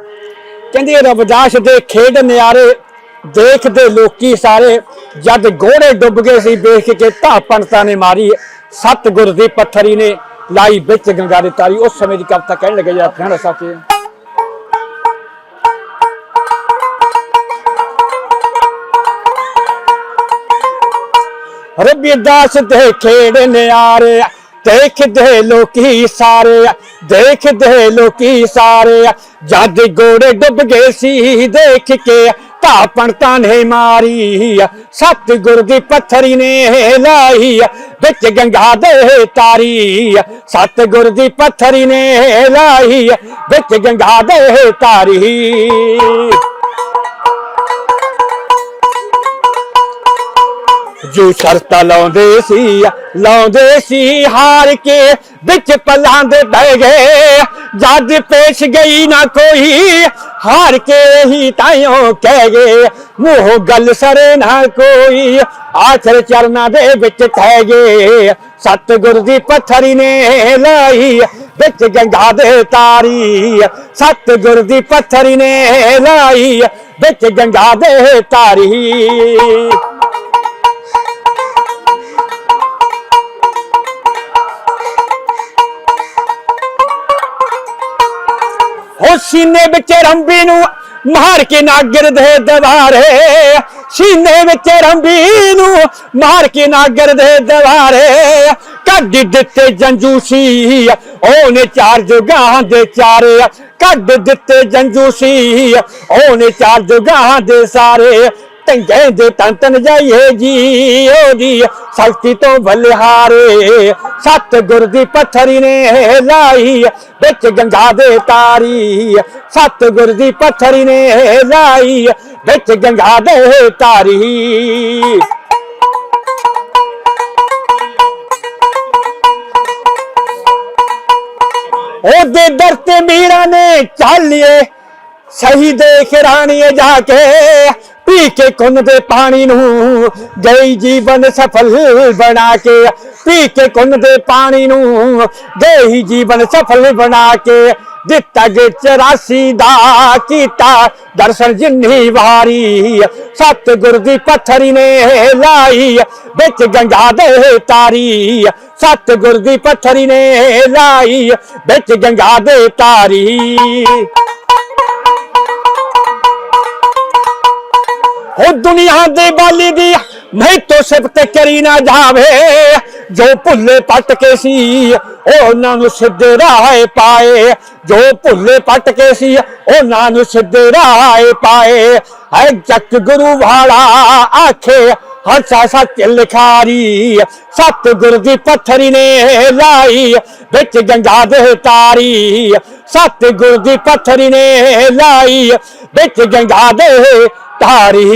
ਕਹਿੰਦੇ ਰਵਦਾਸ ਦੇ ਖੇਡ ਨਿਆਰੇ ਦੇਖਦੇ ਲੋਕੀ ਸਾਰੇ ਜਦ ਗੋੜੇ ਡੁੱਬ ਗਏ ਸੀ, ਵੇਖ ਕੇ ਧਾ ਪੰਡਤਾਂ ਨੇ ਮਾਰੀ। ਸਤਿਗੁਰ ਦੀ ਪੱਥਰੀ ਨੇ ਲਾਈ ਵਿੱਚ ਗੰਗਾ ਦੀ ਤਾਰੀ। ਉਸ ਸਮੇਂ ਦੀ ਕਵਿਤਾ ਕਹਿਣ ਲੱਗੇ ਜਿਹੜਾ ਧਿਆਨ ਨਾਲ ਸਾਥੀ ਰਬੀਦਾਸ ਦੇ ਖੇੜ ਨਿਆਰੇ ਦੇਖਦੇ ਲੋਕੀ ਸਾਰੇ ਦੇਖਦੇ ਲੋਕੀ ਸਾਰੇ ਜਦ ਗੋੜੇ ਡੁੱਬ ਗਏ ਸੀ, ਦੇਖ ਕੇ ਧਾਪਣ ਤਾਨੇ ਮਾਰੀ ਸਤਿਗੁਰ ਦੀ ਪੱਥਰੀ ਨੇ ਲਾਈ ਵਿੱਚ ਗੰਗਾ ਦੇ ਤਾਰੀ ਸਤਿਗੁਰ ਦੀ ਪੱਥਰੀ ਨੇ ਲਾਈ ਵਿੱਚ ਗੰਗਾ ਦੇ ਤਾਰੀ। ਜੋ ਸ਼ਰਤਾਂ ਲਾਉਂਦੇ ਸੀ ਲਾਉਂਦੇ ਸੀ, ਹਾਰ ਕੇ ਵਿੱਚ ਪਲਾਂ ਦੇ ਬਹਿ ਗਏ। ਜਦ ਪੇਸ਼ ਗਈ ਨਾ ਕੋਈ, ਹਾਰ ਕੇ ਹੀ ਤਾਈਓ ਕਹਿ ਗਏ। ਮੂੰਹ ਗੱਲ ਸਰੇ ਨਾ ਕੋਈ, ਆਖਰ ਚਰਨਾਂ ਦੇ ਵਿੱਚ ਠਹਿ ਗਏ। ਸਤਿਗੁਰ ਦੀ ਪੱਥਰੀ ਨੇ ਲਾਈ ਵਿੱਚ ਗੰਗਾ ਦੇ ਤਾਰੀ। ਸਤਿਗੁਰ ਦੀ ਪੱਥਰੀ ਨੇ ਲਾਈ ਵਿੱਚ ਗੰਗਾ ਦੇ ਤਾਰੀ। ਸੀਨੇ ਵਿੱਚ ਰੰਬੀ ਨੂੰ ਮਾਰ ਕੇ ਨਾਗਰ ਦੇ ਦਵਾਰੇ ਸੀਨੇ ਵਿੱਚ ਰੰਬੀ ਨੂੰ ਮਾਰ ਕੇ ਨਾਗਰ ਦੇ ਦਵਾਰੇ ਕੱਢ ਦਿੱਤੇ ਜੰਜੂ ਸੀ ਉਹਨੇ ਚਾਰ ਜੁਗਾਂ ਦੇ ਚਾਰੇ। ਕੱਢ ਦਿੱਤੇ ਜੰਜੂ ਸੀ ਉਹਨੇ ਚਾਰ ਜੁਗਾਂ ਦੇ ਸਾਰੇ। ਟੰਗੇ ਦੇ ਤਨ ਤਨ ਜਾਈਏ ਜੀ ਉਹਦੀ ਸ਼ਕਤੀ ਤੋਂ ਬਲਿਹਾਰੇ ਸਤ ਗੁਰ ਦੀ ਪੱਥਰੀ ਨੇ ਲਾਈ ਵਿੱਚ ਗੰਗਾ ਦੇ ਤਾਰੀ ਸਤ ਗੁਰ ਦੀ ਪੱਥਰੀ ਨੇ ਲਾਈ ਵਿੱਚ ਗੰਗਾ ਦੇ ਤਾਰੀ। ਉਹਦੇ ਦਰ ਤੇ ਮੀਰਾ ਨੇ ਚਾਲੀਏ ਸਹੀ ਦੇਖ ਰਾਣੀਏ ਜਾ ਕੇ। ਪੀ ਕੇ ਕੁੰਨ ਦੇ ਪਾਣੀ ਨੂੰ ਗਈ ਜੀਵਨ ਸਫਲ ਬਣਾ ਕੇ ਪੀ ਕੇ ਕੁੰਨ ਦੇ ਪਾਣੀ ਨੂੰ ਗਈ ਜੀਵਨ ਸਫਲ ਬਣਾ ਕੇ, ਦਿੱਤਾ ਗੇ 84 ਦਾ ਕੀਤਾ, ਦਰਸ਼ਨ ਜਿੰਨੀ ਵਾਰੀ ਸਤ ਗੁਰ ਦੀ ਪੱਥਰੀ ਨੇ ਲਾਈ, ਵਿੱਚ ਗੰਗਾ ਦੇ ਤਾਰੀ ਸਤ ਗੁਰ ਦੀ ਪੱਥਰੀ ਨੇ ਲਾਈ, ਵਿੱਚ ਗੰਗਾ ਦੇ ਤਾਰੀ। ਹੋ ਦੁਨੀਆ ਦੇ ਬਾਲੀ ਦੀ ਮੈਂ ਤੋਂ ਸਿਫਤ ਕਰੀ ਨਾ ਜਾਵੇ। ਜੋ ਭੁੱਲੇ ਪੱਟ ਕੇ ਸੀ, ਉਹਨਾਂ ਨੂੰ ਸਿੱਧੇ ਰਾਹ ਪਾਏ। ਜੋ ਭੁੱਲੇ ਪੱਟ ਕੇ ਸੀ, ਉਹਨਾਂ ਨੂੰ ਸਿੱਧੇ ਰਾਹ ਪਾਏ। ਐ ਜੱਟ ਗੁਰੂ ਵਾਲਾ ਆਖੇ ਹਰਸਾ ਸੱਚ ਲਿਖਾਰੀ ਸਤ ਗੁਰ ਦੀ ਪੱਥਰੀ ਨੇ ਲਾਈ, ਵਿੱਚ ਗੰਗਾ ਦੇ ਤਾਰੀ ਸਤ ਗੁਰ ਦੀ ਪੱਥਰੀ ਨੇ ਲਾਈ, ਵਿੱਚ ਗੰਗਾ ਦੇ ਤਾਰੀ